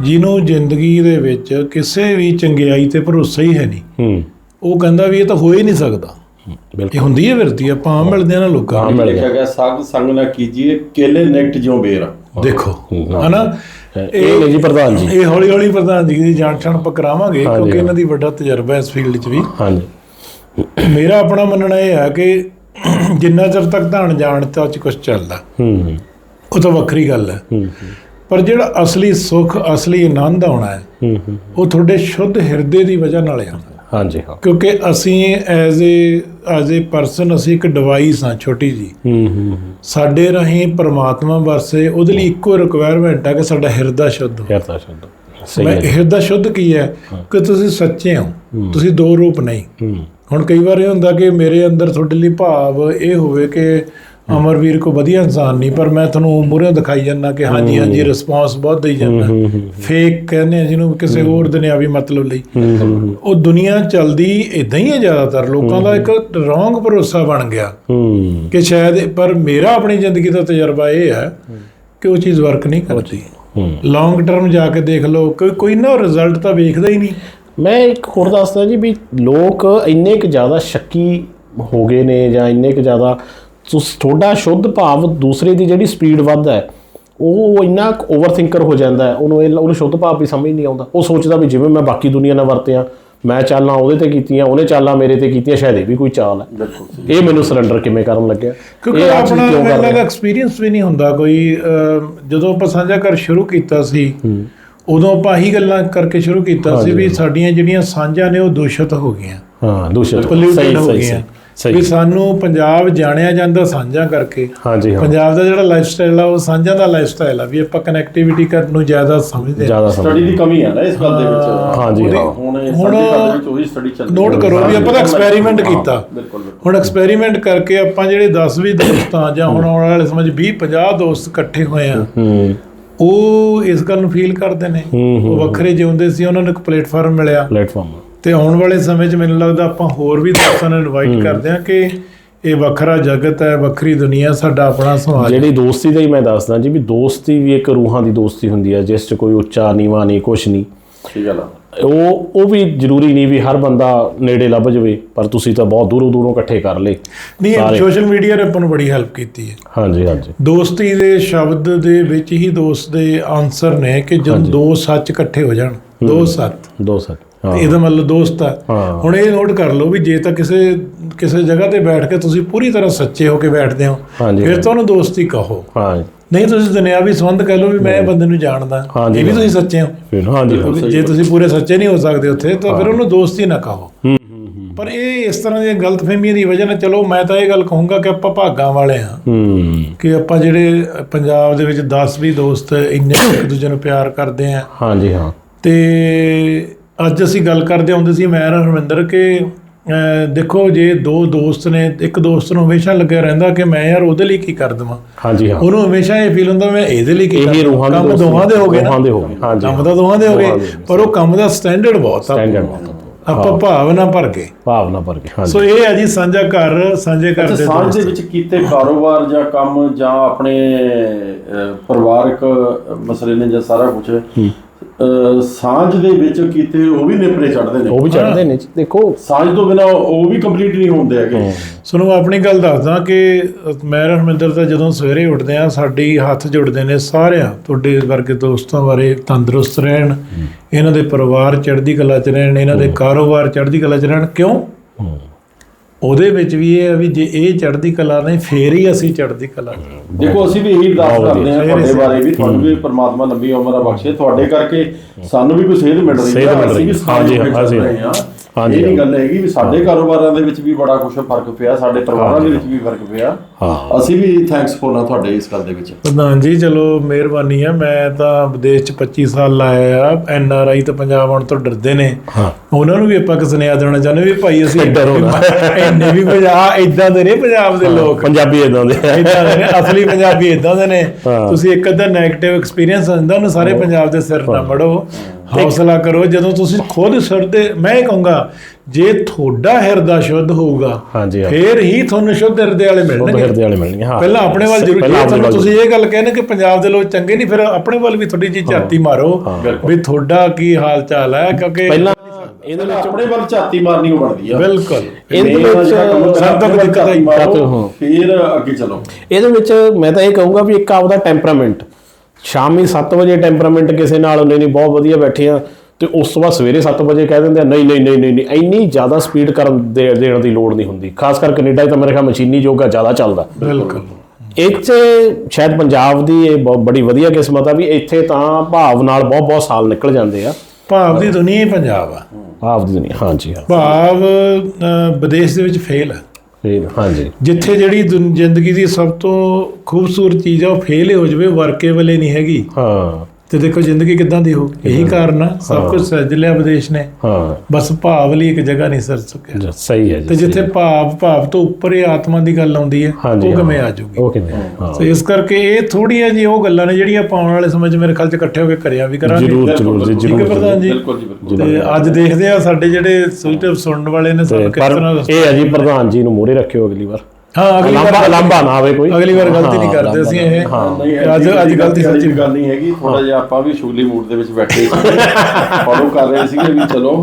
ਜਿਹਨੂੰ ਜ਼ਿੰਦਗੀ ਦੇ ਵਿੱਚ ਕਿਸੇ ਵੀ ਚੰਗਿਆਈ ਤੇ ਭਰੋਸਾ ਹੀ ਹੈ ਨਹੀਂ। ਹੂੰ। ਉਹ ਕਹਿੰਦਾ ਵੀ ਇਹ ਤਾਂ ਹੋ ਹੀ ਨਹੀਂ ਸਕਦਾ। ਇਹ ਬਿਲਕੁਲ। ਹੁੰਦੀ ਹੈ ਵਿਰਤੀ ਆਪਾਂ ਆਮ ਮਿਲਦੇ ਆ ਨਾ ਲੋਕਾਂ ਨੂੰ। ਮਿਲ ਲਿਖਿਆ ਗਿਆ ਗਿਆ ਸਾਗ ਸੰਗ ਨਾ ਕੀਜੀਏ ਕੇਲੇ ਨਿਕਟ ਜਿਉ ਬੇਰ। ਦੇਖੋ। ਹਨਾ? ਇਹ ਨੇ ਜੀ ਪ੍ਰਧਾਨ ਜੀ। ਇਹ ਹੌਲੀ ਹੌਲੀ ਪ੍ਰਧਾਨ ਜੀ ਦੀ ਜਾਣ ਪਛਾਣ ਪਕਰਾਵਾਂਗੇ ਕਿਉਂਕਿ। ਇਹਨਾਂ ਦੀ ਵੱਡਾ ਤਜਰਬਾ ਹੈ ਇਸ ਫੀਲਡ 'ਚ ਵੀ। ਹਾਂਜੀ। ਮੇਰਾ ਆਪਣਾ ਮੰਨਣਾ ਇਹ ਹੈ ਕਿ ਜਿੰਨਾ ਚਿਰ ਤੱਕ ਧਾਨ ਜਾਣਤਾ ਚ ਕੁਝ ਚੱਲਦਾ। ਹੂੰ ਉਹ ਤਾਂ ਵੱਖਰੀ ਗੱਲ ਹੈ। ਹੂੰ ਪਰ ਜਿਹੜਾ ਅਸਲੀ ਸੁੱਖ ਅਸਲੀ ਆਨੰਦ ਆਉਣਾ ਹੂੰ ਉਹ ਤੁਹਾਡੇ ਸ਼ੁੱਧ ਹਿਰਦੇ ਦੀ ਵਜ੍ਹਾ ਨਾਲ ਆਉਂਦਾ। ਹਾਂਜੀ ਹਾਂ। ਕਿਉਂਕਿ ਅਸੀਂ as a as a person ਅਸੀਂ ਇੱਕ ਡਿਵਾਈਸ ਹਾਂ ਛੋਟੀ ਜੀ ਹੂੰ ਹੂੰ ਸਾਡੇ ਰਾਹੀਂ ਪ੍ਰਮਾਤਮਾ ਵਰਸੇ ਉਹਦੇ ਲਈ ਇੱਕੋ ਰਿਕੁਆਇਰਮੈਂਟ ਹੈ ਕਿ ਸਾਡਾ ਹਿਰਦਾ ਸ਼ੁੱਧ ਹੋਵੇ। ਯਾਰ ਤਾਂ ਸ਼ੁੱਧ ਸਹੀ ਮੈਂ ਹੈ। ਹਿਰਦਾ ਸ਼ੁੱਧ ਕੀ ਹੈ? ਕਿ ਤੁਸੀਂ ਸੱਚੇ ਹੋ। ਤੁਸੀਂ ਦੋ ਰੂਪ ਨਹੀਂ। ਹੂੰ। ਹੁਣ ਕਈ ਵਾਰ ਇਹ ਹੁੰਦਾ ਕਿ ਮੇਰੇ ਅੰਦਰ ਤੁਹਾਡੇ ਲਈ ਭਾਵ ਇਹ ਹੋਵੇ ਕਿ ਅਮਰਵੀਰ ਕੋ ਵਧੀਆ ਇਨਸਾਨ ਨਹੀਂ ਪਰ ਮੈਂ ਤੁਹਾਨੂੰ ਮੂਹਰੇ ਦਿਖਾਈ ਜਾਂਦਾ ਕਿ ਹਾਂਜੀ ਹਾਂਜੀ ਰਿਸਪੌਂਸ ਬਹੁਤ ਦੇਈ ਜਾਂਦਾ। ਫੇਕ ਕਹਿੰਦੇ ਆ ਜਿਹਨੂੰ ਕਿਸੇ ਹੋਰ ਦੁਨਿਆਵੀ ਮਤਲਬ ਲਈ। ਉਹ ਦੁਨੀਆ ਚੱਲਦੀ ਇਦਾਂ ਹੀ ਹੈ ਜ਼ਿਆਦਾਤਰ। ਲੋਕਾਂ ਦਾ ਇੱਕ ਰੋਂਗ ਭਰੋਸਾ ਬਣ ਗਿਆ। ਕਿ ਸ਼ਾਇਦ ਪਰ ਮੇਰਾ ਆਪਣੀ ਜ਼ਿੰਦਗੀ ਦਾ ਤਜਰਬਾ ਇਹ ਹੈ ਕਿ ਉਹ ਚੀਜ਼ ਵਰਕ ਨਹੀਂ ਕਰਦੀ। ਲੌਂਗ ਟਰਮ ਜਾ ਕੇ ਦੇਖ ਲਓ ਕੋਈ ਕੋਈ ਨਾ ਰਿਜ਼ਲਟ ਤਾਂ ਵੇਖਦਾ ਹੀ ਨਹੀਂ। ਮੈਂ ਇੱਕ ਹੋਰ ਦੱਸਦਾ ਜੀ ਵੀ ਲੋਕ ਇੰਨੇ ਕੁ ਜ਼ਿਆਦਾ ਸ਼ੱਕੀ ਹੋ ਗਏ ਨੇ ਜਾਂ ਇੰਨੇ ਕੁ ਜ਼ਿਆਦਾ ਤੁਹਾਡਾ ਸ਼ੁੱਧ ਭਾਵ ਦੂਸਰੇ ਦੀ ਜਿਹੜੀ ਸਪੀਡ ਵੱਧ ਹੈ ਉਹ ਇੰਨਾ ਓਵਰਥਿੰਕਰ ਹੋ ਜਾਂਦਾ ਹੈ ਉਹਨੂੰ ਇਹ ਉਹਨੂੰ ਸ਼ੁੱਧ ਭਾਵ ਵੀ ਸਮਝ ਨਹੀਂ ਆਉਂਦਾ। ਉਹ ਸੋਚਦਾ ਵੀ ਜਿਵੇਂ ਮੈਂ ਬਾਕੀ ਦੁਨੀਆ ਨਾਲ ਵਰਤਿਆ ਮੈਂ ਚਾਲਾਂ ਉਹਦੇ ਤੇ ਕੀਤੀਆਂ ਉਹਨੇ ਚਾਲਾਂ ਮੇਰੇ ਤੇ ਕੀਤੀਆਂ ਸ਼ਾਇਦ ਇਹ ਵੀ ਕੋਈ ਚਾਲ ਹੈ। ਇਹ ਮੈਨੂੰ ਸਰੈਂਡਰ ਕਿਵੇਂ ਕਰਨ ਲੱਗਿਆ? ਕਿਉਂਕਿ ਆਪਣਾ ਕਰ ਰਿਹਾ? ਲੱਗਦਾ ਐਕਸਪੀਰੀਅੰਸ ਵੀ ਨਹੀਂ ਹੁੰਦਾ ਕੋਈ ਜਦੋਂ ਆਪਾਂ ਸਾਂਝਾ ਘਰ ਸ਼ੁਰੂ ਕੀਤਾ ਸੀ ਉਦੋਂ ਆਪਾਂ ਆਹੀ ਗੱਲਾਂ ਕਰਕੇ ਸ਼ੁਰੂ ਕੀਤਾ ਸੀ ਵੀ ਸਾਡੀਆਂ ਜਿਹੜੀਆਂ ਸਾਂਝਾਂ ਨੇ ਉਹ ਦੂਸ਼ਿਤ ਹੋ ਗਈਆਂ। ਹਾਂ ਦੂਸ਼ਿਤ ਸਹੀ ਹੋ ਸਹੀ। ਵੀ ਸਾਨੂੰ ਪੰਜਾਬ ਜਾਣਿਆ ਜਾਂਦਾ ਸਾਂਝਾਂ ਕਰਕੇ। ਹਾਂਜੀ ਹਾਂ। ਪੰਜਾਬ ਦਾ ਜਿਹੜਾ ਲਾਈਫ ਸਟਾਈਲ ਆ ਉਹ ਸਾਂਝਾਂ ਦਾ ਲਾਈਫ ਸਟਾਈਲ ਆ ਵੀ ਆਪਾਂ ਕਨੈਕਟੀਵਿਟੀ ਕਰਨ ਨੂੰ ਜ਼ਿਆਦਾ ਸਮਝਦੇ ਆ ਸਟੱਡੀ ਦੀ ਕਮੀ ਹੈ ਨਾ ਇਸ ਗੱਲ ਦੇ ਵਿੱਚ। ਹਾਂਜੀ ਹਾਂ। ਹੁਣ ਸਾਡੇ ਘਰ ਦੇ ਵਿੱਚ ਉਹੀ ਸਟੱਡੀ ਚੱਲ ਰਹੀ ਨੋਟ। ਕਰੋ ਵੀ ਆਪਾਂ ਤਾਂ ਐਕਸਪੈਰੀਮੈਂਟ ਕੀਤਾ। ਹੁਣ ਐਕਸਪੈਰੀਮੈਂਟ ਕਰਕੇ ਆਪਾਂ ਜਿਹੜੇ 10 20 ਦੋਸਤ ਆ ਜਾਂ ਹੁਣ ਆਉਣ ਵਾਲੇ ਸਮਝ 20 50 ਦੋਸਤ ਇਕੱਠੇ ਹੋਏ ਆ ਹੂੰ। ਉਹ ਇਸ ਗੱਲ ਨੂੰ ਫੀਲ ਕਰਦੇ ਨੇ। ਉਹ ਵੱਖਰੇ ਜਿਉਂਦੇ ਸੀ ਉਹਨਾਂ ਨੂੰ ਇੱਕ ਪਲੇਟਫਾਰਮ ਮਿਲਿਆ। ਪਲੇਟਫਾਰਮ ਤੇ ਆਉਣ ਵਾਲੇ ਸਮੇਂ 'ਚ ਮੈਨੂੰ ਲੱਗਦਾ ਆਪਾਂ ਹੋਰ ਵੀ ਦੋਸਤਾਂ ਨੂੰ ਇਨਵਾਈਟ ਕਰਦੇ ਆ ਕਿ ਇਹ ਵੱਖਰਾ ਜਗਤ ਹੈ ਵੱਖਰੀ ਦੁਨੀਆ ਸਾਡਾ ਆਪਣਾ ਸਮਾਜ ਹੈ। ਜਿਹੜੀ ਦੋਸਤੀ ਦਾ ਹੀ ਮੈਂ ਦੱਸਦਾ ਜੀ ਵੀ ਦੋਸਤੀ ਵੀ ਇੱਕ ਰੂਹਾਂ ਦੀ ਦੋਸਤੀ ਹੁੰਦੀ ਹੈ ਜਿਸ 'ਚ ਕੋਈ ਉੱਚਾ ਨੀਵਾ ਨਹੀਂ ਕੁਛ ਨਹੀਂ। ਠੀਕ ਗੱਲ ਆ। ਉਹ ਉਹ ਵੀ ਜ਼ਰੂਰੀ ਨਹੀਂ ਵੀ ਹਰ ਬੰਦਾ ਨੇੜੇ ਲੱਭ ਜਾਵੇ ਪਰ ਤੁਸੀਂ ਤਾਂ ਬਹੁਤ ਦੂਰੋਂ ਦੂਰੋਂ ਇਕੱਠੇ ਕਰ ਲਏ ਨਹੀਂ। ਸੋਸ਼ਲ ਮੀਡੀਆ ਨੇ ਆਪਾਂ ਨੂੰ ਬੜੀ ਹੈਲਪ ਕੀਤੀ ਹੈ। ਹਾਂਜੀ ਹਾਂਜੀ। ਦੋਸਤੀ ਦੇ ਸ਼ਬਦ ਦੇ ਵਿੱਚ ਹੀ ਦੋਸਤ ਦੇ ਆਨਸਰ ਨੇ ਕਿ ਜਦੋਂ ਦੋ ਸੱਚ ਇਕੱਠੇ ਹੋ ਜਾਣ ਦੋ ਸੱਚ ਦੋ ਸੱਚ ਹਾਂ ਤੇ ਇਹਦਾ ਮਤਲਬ ਦੋਸਤ ਆ। ਹੁਣ ਇਹ ਨੋਟ ਕਰ ਲਓ ਵੀ ਜੇ ਤਾਂ ਕਿਸੇ ਕਿਸੇ ਜਗ੍ਹਾ ਤੇ ਬੈਠ ਕੇ ਤੁਸੀਂ ਪੂਰੀ ਤਰ੍ਹਾਂ ਸੱਚੇ ਹੋ ਕੇ ਬੈਠਦੇ ਹੋ ਫਿਰ ਹਾਂਜੀ। ਤਾਂ ਉਹਨੂੰ ਦੋਸਤੀ ਕਹੋ। ਹਾਂ ਨਹੀਂ ਤੁਸੀਂ ਦੁਨਿਆਵੀ ਸੰਬੰਧ ਕਹਿ ਲਓ ਵੀ ਮੈਂ ਬੰਦੇ ਨੂੰ ਜਾਣਦਾ। ਇਹ ਵੀ। ਤੁਸੀਂ ਸੱਚੇ ਹੋ। ਫਿਰ ਹਾਂਜੀ। ਜੇ ਤੁਸੀਂ ਪੂਰੇ ਸੱਚੇ ਨਹੀਂ ਹੋ ਸਕਦੇ ਉੱਥੇ ਤਾਂ ਫਿਰ ਉਹਨੂੰ ਦੋਸਤੀ ਨਾ ਕਹੋ। ਹੂੰ ਹੂੰ ਹੂੰ। ਪਰ ਇਹ ਇਸ ਤਰ੍ਹਾਂ ਦੀਆਂ ਗਲਤਫਹਿਮੀਆਂ ਦੀ ਵਜ੍ਹਾ ਨਾਲ ਚਲੋ ਮੈਂ ਤਾਂ ਇਹ ਗੱਲ ਕਹੂੰਗਾ ਕਿ ਆਪਾਂ ਭਾਗਾਂ ਵਾਲੇ ਹੂੰ। ਕਿ ਆਪਾਂ ਜਿਹੜੇ ਪੰਜਾਬ ਦੇ ਵਿੱਚ 10 20 ਦੋਸਤ ਇੰਨੇ ਇੱਕ ਦੂਜੇ ਨੂੰ ਪਿਆਰ ਕਰਦੇ ਆ। ਹਾਂਜੀ ਹਾਂ। ਤੇ ਅੱਜ ਅਸੀਂ ਗੱਲ ਕਰਦੇ ਹੁੰਦੇ ਸੀ ਮੈਂ ਔਰ ਹਰਮਿੰਦਰ ਕਿ ਦੇਖੋ ਜੇ ਦੋ ਦੋਸਤ ਨੇ ਇੱਕ ਦੋਸਤ ਨੂੰ ਹਮੇਸ਼ਾ ਲੱਗਿਆ ਰਹਿੰਦਾ ਕਿ ਮੈਂ ਯਾਰ ਉਹਦੇ ਲਈ ਕੀ ਕਰ ਦਵਾਂ? ਹਾਂਜੀ ਹਾਂ। ਉਹਨੂੰ ਹਮੇਸ਼ਾ ਇਹ ਫੀਲ ਹੁੰਦਾ ਮੈਂ ਇਹਦੇ ਲਈ ਕੀ ਇਹ ਕਰ ਵੀ ਦਵਾਂ। ਰੂਹਾਂ ਦੇ ਕੰਮ ਦੋਸਤ ਦੋਵਾਂ ਦੇ ਹੋ ਗਏ ਨਾ। ਦੋਹਾਂ ਦੇ ਹੋ ਗਏ ਹਾਂਜੀ ਕੰਮ ਤਾਂ ਦੋਵਾਂ ਦੇ ਹੋ ਦੋਹਾਂ ਗਏ। ਪਰ ਉਹ ਕੰਮ ਦਾ ਸਟੈਂਡਰਡ ਬਹੁਤ ਆ। ਸਟੈਂਡਰਡ ਆਪਾਂ ਭਾਵਨਾ ਭਰ ਗਏ। ਭਾਵਨਾ ਭਰ ਕੇ ਹਾਂਜੀ। ਸੋ ਇਹ ਹੈ ਜੀ ਸਾਂਝਾ ਘਰ ਸਾਂਝੇ ਘਰ ਦੇ ਸਾਂਝ ਵਿੱਚ ਕੀਤੇ ਕਾਰੋਬਾਰ ਜਾਂ ਕੰਮ ਜਾਂ ਆਪਣੇ ਪਰਿਵਾਰਕ ਮਸਲੇ ਨੇ ਜਾਂ ਸਾਰਾ ਕੁਝ ਸਾਂਝ ਦੇ ਵਿੱਚ ਕੀਤੇ ਉਹ ਵੀ ਨੇਪਰੇ ਚੜਦੇ ਨੇ। ਉਹ ਵੀ ਚੜਦੇ ਨੇ। ਦੇਖੋ। ਸਾਂਝ ਤੋਂ ਬਿਨਾ ਉਹ ਵੀ ਕੰਪਲੀਟ ਨਹੀਂ ਹੁੰਦੇ ਹੈਗੇ। ਸੋ ਮੈਂ ਆਪਣੀ ਗੱਲ ਦੱਸਦਾ ਕਿ ਮੈਂ ਔਰ ਹਰਮਿੰਦਰ ਤਾਂ ਜਦੋਂ ਸਵੇਰੇ ਉੱਠਦੇ ਆ ਸਾਡੀ ਹੱਥ ਜੁੜਦੇ ਨੇ ਸਾਰਿਆਂ ਤੁਹਾਡੇ ਵਰਗੇ ਦੋਸਤਾਂ ਬਾਰੇ ਤੰਦਰੁਸਤ ਰਹਿਣ ਇਹਨਾਂ ਦੇ ਪਰਿਵਾਰ ਚੜ੍ਹਦੀ ਕਲਾ 'ਚ ਰਹਿਣ ਇਹਨਾਂ ਦੇ ਕਾਰੋਬਾਰ ਚੜ੍ਹਦੀ ਕਲਾ 'ਚ ਰਹਿਣ। ਕਿਉਂ? ਉਹਦੇ ਵਿੱਚ ਵੀ ਇਹ ਹੈ ਵੀ ਜੇ ਇਹ ਚੜ੍ਹਦੀ ਕਲਾ ਨੇ ਫੇਰ ਹੀ ਅਸੀਂ ਚੜ੍ਹਦੀ ਕਲਾ ਦੇਖੋ ਅਸੀਂ ਵੀ ਇਹੀ ਅਰਦਾਸ ਕਰਦੇ ਹਾਂ। ਤੁਹਾਡੇ ਬਾਰੇ ਵੀ ਤੁਹਾਨੂੰ ਵੀ ਪਰਮਾਤਮਾ ਲੰਬੀ ਉਮਰ ਬਖਸ਼ੇ। ਤੁਹਾਡੇ ਕਰਕੇ ਸਾਨੂੰ ਵੀ ਕੋਈ ਸੇਧ ਮਿਲ ਰਹੀ ਮਿਲ ਅਸੀਂ ਵੀ ਰਹੀ ਹੈ। ਇਹ ਨਹੀਂ। ਗੱਲ ਹੈਗੀ ਵੀ ਸਾਡੇ ਕਾਰੋਬਾਰਾਂ ਦੇ ਵਿੱਚ ਵੀ ਬੜਾ ਕੁਝ ਫ਼ਰਕ ਪਿਆ ਸਾਡੇ ਪਰਿਵਾਰਾਂ ਦੇ ਵਿੱਚ ਵੀ ਫ਼ਰਕ ਪਿਆ। ਹਾਂ। ਅਸੀਂ ਵੀ ਥੈਂਕਸਫੁਲ ਹਾਂ ਤੁਹਾਡੇ ਇਸ ਗੱਲ ਦੇ ਵਿੱਚ। ਪ੍ਰਧਾਨ ਜੀ ਚਲੋ ਮਿਹਰਬਾਨੀ ਆ ਮੈਂ ਤਾਂ ਵਿਦੇਸ਼ 'ਚ 25 ਸਾਲ ਲਾਇਆ ਆ ਐਨ ਆਰ ਆਈ ਤਾਂ ਪੰਜਾਬ ਆਉਣ ਤੋਂ ਡਰਦੇ ਨੇ। ਹਾਂ। ਉਹਨਾਂ ਨੂੰ ਵੀ ਆਪਾਂ ਕਿ ਸੁਨੇਹਾ ਦੇਣਾ ਚਾਹੁੰਦੇ ਵੀ ਭਾਈ ਅਸੀਂ ਡਰੋ ਨਾ। ਇੰਨੇ ਵੀ ਪੰਜਾਬ ਇਦਾਂ ਦੇ ਨੇ ਪੰਜਾਬ ਦੇ ਲੋਕ। ਪੰਜਾਬੀ ਇਦਾਂ ਦੇ। ਆ। ਇਦਾਂ ਦੇ ਨੇ ਅਸਲੀ ਪੰਜਾਬੀ ਇਦਾਂ ਦੇ ਨੇ। ਤੁਸੀਂ ਇੱਕ ਅੱਧਾ 네ਗੇਟਿਵ ਐਕਸਪੀਰੀਅੰਸ ਹੁੰਦਾ ਉਹਨੂੰ ਸਾਰੇ ਪੰਜਾਬ ਦੇ ਸਿਰ ਨਾ ਮੜੋ। ਹੌਸਲਾ ਕਰੋ ਜਦੋਂ ਤੁਸੀਂ ਖੁਦ ਸੁਰਦੇ ਮੈਂ ਇਹ ਕਹੂੰਗਾ ਜੇ ਤੁਹਾਡਾ ਹਿਰਦਾ ਸ਼ੁੱਧ ਹੋਊਗਾ ਹਾਂਜੀ ਫੇਰ ਹੀ ਤੁਹਾਨੂੰ ਸ਼ੁੱਧ ਹਿਰਦੇ ਵਾਲੇ ਮਿਲਣਗੇ। ਹਿਰਦੇ ਵਾਲੇ ਮਿਲਣਗੇ ਹਾਂ। ਪਹਿਲਾਂ ਆਪਣੇ ਵੱਲ ਜ਼ਰੂਰ ਜੇ ਤੁਸੀਂ ਇਹ ਗੱਲ ਕਹਿੰਦੇ ਕਿ ਪੰਜਾਬ ਦੇ ਲੋਕ ਚੰਗੇ ਨਹੀਂ ਫਿਰ ਆਪਣੇ ਵੱਲ ਵੀ ਥੋੜੀ ਜਿਹੀ ਝਾਤੀ ਮਾਰੋ ਵੀ ਤੁਹਾਡਾ ਕੀ ਹਾਲ ਚਾਲ ਹੈ ਕਿਉਂਕਿ ਪਹਿਲਾਂ ਇਹਦੇ ਵਿੱਚ ਆਪਣੇ ਵੱਲ ਝਾਤੀ ਮਾਰਨੀ ਉਹ ਬਣਦੀ ਆ। ਬਿਲਕੁਲ। ਇਹਦੇ ਵਿੱਚ ਵੱਲ ਦਿੱਕਤ ਆਈ। ਮਾਰੋ, ਹਾਂ। ਫਿਰ ਅੱਗੇ ਚਲੋ। ਇਹਦੇ ਵਿੱਚ ਮੈਂ ਤਾਂ ਇਹ ਕਹੂੰਗਾ ਵੀ ਇੱਕ ਆਪਦਾ ਟੈਂਪਰਾਮੈਂਟ ਸ਼ਾਮੀ 7 ਵਜੇ ਟੈਂਪਰਾਮੈਂਟ ਕਿਸੇ ਨਾਲ ਨਹੀਂ ਨਹੀਂ ਬਹੁਤ ਵਧੀਆ ਬੈਠੇ ਆ। ਤੇ ਉਸ ਤੋਂ ਬਾਅਦ ਸਵੇਰੇ 7 ਵਜੇ ਕਹਿ ਦਿੰਦੇ ਆ ਨਹੀਂ ਨਹੀਂ ਨਹੀਂ ਨਹੀਂ ਇੰਨੀ ਜ਼ਿਆਦਾ ਸਪੀਡ ਕਰਨ ਦੇ ਦੇਣ ਦੀ ਲੋੜ ਨਹੀਂ ਹੁੰਦੀ। ਖਾਸ ਕਰ ਕੈਨੇਡਾ ਤਾਂ ਮੇਰੇ ਖਿਆਲ ਮਸ਼ੀਨੀ ਯੋਗਾ ਜ਼ਿਆਦਾ ਚੱਲਦਾ। ਬਿਲਕੁਲ। ਇਹ 'ਚ ਸ਼ਾਇਦ ਪੰਜਾਬ ਦੀ ਇਹ ਬਹੁਤ ਬੜੀ ਵਧੀਆ ਕਿਸਮਤ ਆ ਵੀ ਇੱਥੇ ਤਾਂ ਭਾਵ ਨਾਲ ਬਹੁਤ ਬਹੁਤ ਸਾਲ ਨਿਕਲ ਜਾਂਦੇ ਆ। ਭਾਵ ਦੀ ਦੁਨੀਆ ਹੀ ਪੰਜਾਬ ਆ। ਭਾਵ ਦੀ ਦੁਨੀਆ ਹਾਂਜੀ। ਹਾਂ ਭਾਵ ਵਿਦੇਸ਼ ਦੇ ਵਿੱਚ ਫੇਲ ਹੈ ਹਾਂਜੀ। ਜਿੱਥੇ ਜਿਹੜੀ ਦੁਨ- ਜ਼ਿੰਦਗੀ ਦੀ ਸਭ ਤੋਂ ਖੂਬਸੂਰਤ ਚੀਜ਼ ਆ ਉਹ ਫੇਲ ਹੋ ਜਾਵੇ ਵਰਕੇਬਲ ਹੀ ਨਹੀਂ ਹੈਗੀ। ਹਾਂ। ਤੇ ਦੇਖੋ ਜ਼ਿੰਦਗੀ ਕਿੱਦਾਂ ਦੀ ਹੋ ਇਹੀ ਕਾਰਨ ਆ ਸਭ ਕੁਝ ਸੱਜ ਲਿਆ ਵਿਦੇਸ਼ ਨੇ। ਹਾਂ। ਬਸ ਭਾਵ ਲਈ ਇੱਕ ਜਗ੍ਹਾ ਨਹੀਂ ਸਰ ਸਕਿਆ ਜ- ਸਹੀ ਹੈ ਜੀ ਤੇ ਜਿੱਥੇ ਭਾਵ ਭਾਵ ਤੋਂ ਉੱਪਰ ਹੀ ਆਤਮਾ ਦੀ ਗੱਲ ਆਉਂਦੀ ਹੈ ਉਹ। ਕਿਵੇਂ ਆ ਜਾਊਗੀ? ਉਹ ਕਿਵੇਂ ਹਾਂ। ਤੇ ਇਸ ਕਰਕੇ ਇਹ ਥੋੜੀਆਂ ਜੀ ਉਹ ਗੱਲਾਂ ਨੇ ਜਿਹੜੀਆਂ ਆਪਾਂ ਆਉਣ ਵਾਲੇ ਸਮੇਂ 'ਚ ਮੇਰੇ ਖਿਆਲ 'ਚ ਇਕੱਠੇ ਹੋ ਕੇ ਕਰਿਆ ਵੀ ਕਰਾਂਗੇ। ਜਰੂਰ ਜਰੂਰ ਜੀ ਜਰੂਰ ਪ੍ਰਧਾਨ ਜੀ? ਬਿਲਕੁਲ ਜੀ ਬਿਲਕੁਲ। ਤੇ ਅੱਜ ਦੇਖਦੇ ਆ ਸਾਡੇ ਜਿਹੜੇ ਸੁਣਨ ਵਾਲੇ ਨੇ ਸਾਨੂੰ ਕਿਸ ਤਰ੍ਹਾਂ ਇਹ ਹੈ ਜੀ ਪ੍ਰਧਾਨ ਜੀ ਨੂੰ ਮੋਰੇ ਰੱਖਿਓ ਅਗਲੀ ਵਾਰ। ਹਾਂ ਅਗਲੀ ਲੰਬਾ ਵਾਰ ਲੰਬਾ ਨਾ ਆਵੇ ਕੋਈ। ਅਗਲੀ ਵਾਰ ਗਲਤੀ ਨਹੀਂ ਹਾਂ, ਕਰਦੇ ਅਸੀਂ ਇਹ। ਨਹੀਂ ਅੱਜ ਅੱਜ ਗਲਤੀ ਸੱਚੀ ਗੱਲ ਨਹੀਂ ਹੈਗੀ। ਥੋੜਾ ਜਿਹਾ ਆਪਾਂ ਵੀ ਸ਼ੂਲੀ ਮੂਡ ਦੇ ਵਿੱਚ ਬੈਠੇ ਸੀ। ਫੋਲੋ ਕਰ ਰਹੇ ਸੀਗੇ ਵੀ ਚਲੋ।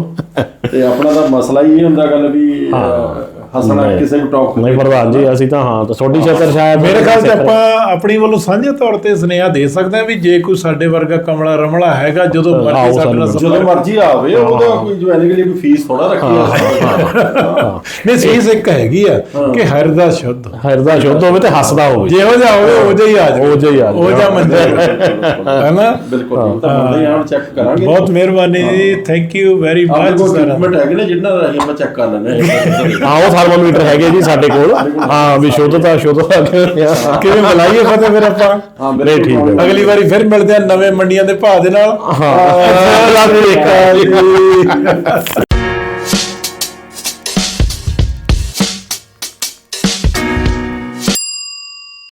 ਤੇ ਆਪਣਾ ਤਾਂ ਮਸਲਾ ਹੀ ਇਹ ਹੁੰਦਾ ਗੱਲ ਵੀ ਅਹ, ਹੱਸਣਾ। ਕਿਸੇ ਨੂੰ ਟੌਕ ਨਹੀਂ ਪ੍ਰਧਾਨ ਜੀ ਅਸੀਂ ਤਾਂ ਹਾਂ ਤਾਂ ਛੋਟੀ ਛੇਤਰ ਸ਼ਾਇਦ ਮੇਰੇ ਖਿਆਲ 'ਚ ਆਪਾਂ ਆਪਣੀ ਵੱਲੋਂ ਸਾਂਝੇ ਤੌਰ ਤੇ ਸੁਨੇਹਾ ਦੇ ਸਕਦੇ ਹਾਂ ਵੀ ਜੇ ਕੋਈ ਸਾਡੇ ਵਰਗਾ ਕਮਲਾ ਰਮਲਾ ਹੈਗਾ ਜਦੋਂ ਆਓ ਮਰਜ਼ੀ ਸਾਡੇ ਨਾਲ ਜਦੋਂ ਮਰਜ਼ੀ ਆਵੇ ਉਹਦਾ ਕੋਈ ਜੁਆਇਨਿੰਗ ਲਈ ਕੋਈ ਫੀਸ ਥੋੜਾ ਰੱਖੀ ਆ ਨਹੀਂ ਚੀਜ਼ ਇੱਕ ਹੈਗੀ ਆ ਕਿ ਹਰਦਾ ਸ਼ੁੱਧ ਹਿਰਦਾ ਸ਼ੁੱਧ ਹੋਵੇ ਤੇ ਹੱਸਦਾ ਹੋਵੇ। ਜਿਹੋ ਜਿਹਾ ਹੋਵੇ ਉਹ ਜਿਹਾ ਹੀ ਆ ਜਾਵੇ। ਉਹ ਜਿਹਾ ਹੀ ਆ ਜਾਵੇ। ਉਹ ਜਿਹਾ ਮੰਜਾ ਹੈਨਾ? ਬਿਲਕੁਲ ਜੀ, ਤਾਂ ਬੰਦੇ ਆਣ ਚੈੱਕ ਕਰਾਂਗੇ। ਬਹੁਤ ਮਿਹਰਬਾਨੀ ਜੀ thank you very much sir. Document ਹੈਗੇ ਨੇ ਜਿੰਨਾ ਰਾਹੀਂ ਆਪਾਂ ਚੈੱਕ ਕਰ ਲੈਣੇ ਹਾਂ। ਉਹ ਥਰਮੋਮੀਟਰ ਹੈਗੇ ਜੀ ਸਾਡੇ ਕੋਲ। ਹਾਂ ਵੀ ਸ਼ੁੱਧਤਾ ਸ਼ੁੱਧਤਾ ਕਿਵੇਂ ਬੁਲਾਈਏ ਫਤਿਹ ਫਿਰ ਆਪਾਂ? ਹਾਂ ਨਹੀਂ, ਠੀਕ ਹੈ। ਅਗਲੀ ਵਾਰੀ ਫਿਰ ਮਿਲਦੇ ਆ ਨਵੇਂ ਮੰਡੀਆਂ ਦੇ ਭਾਅ ਦੇ ਨਾਲ। ਹਾਂ। ਲੱਗ ਰਿਹਾ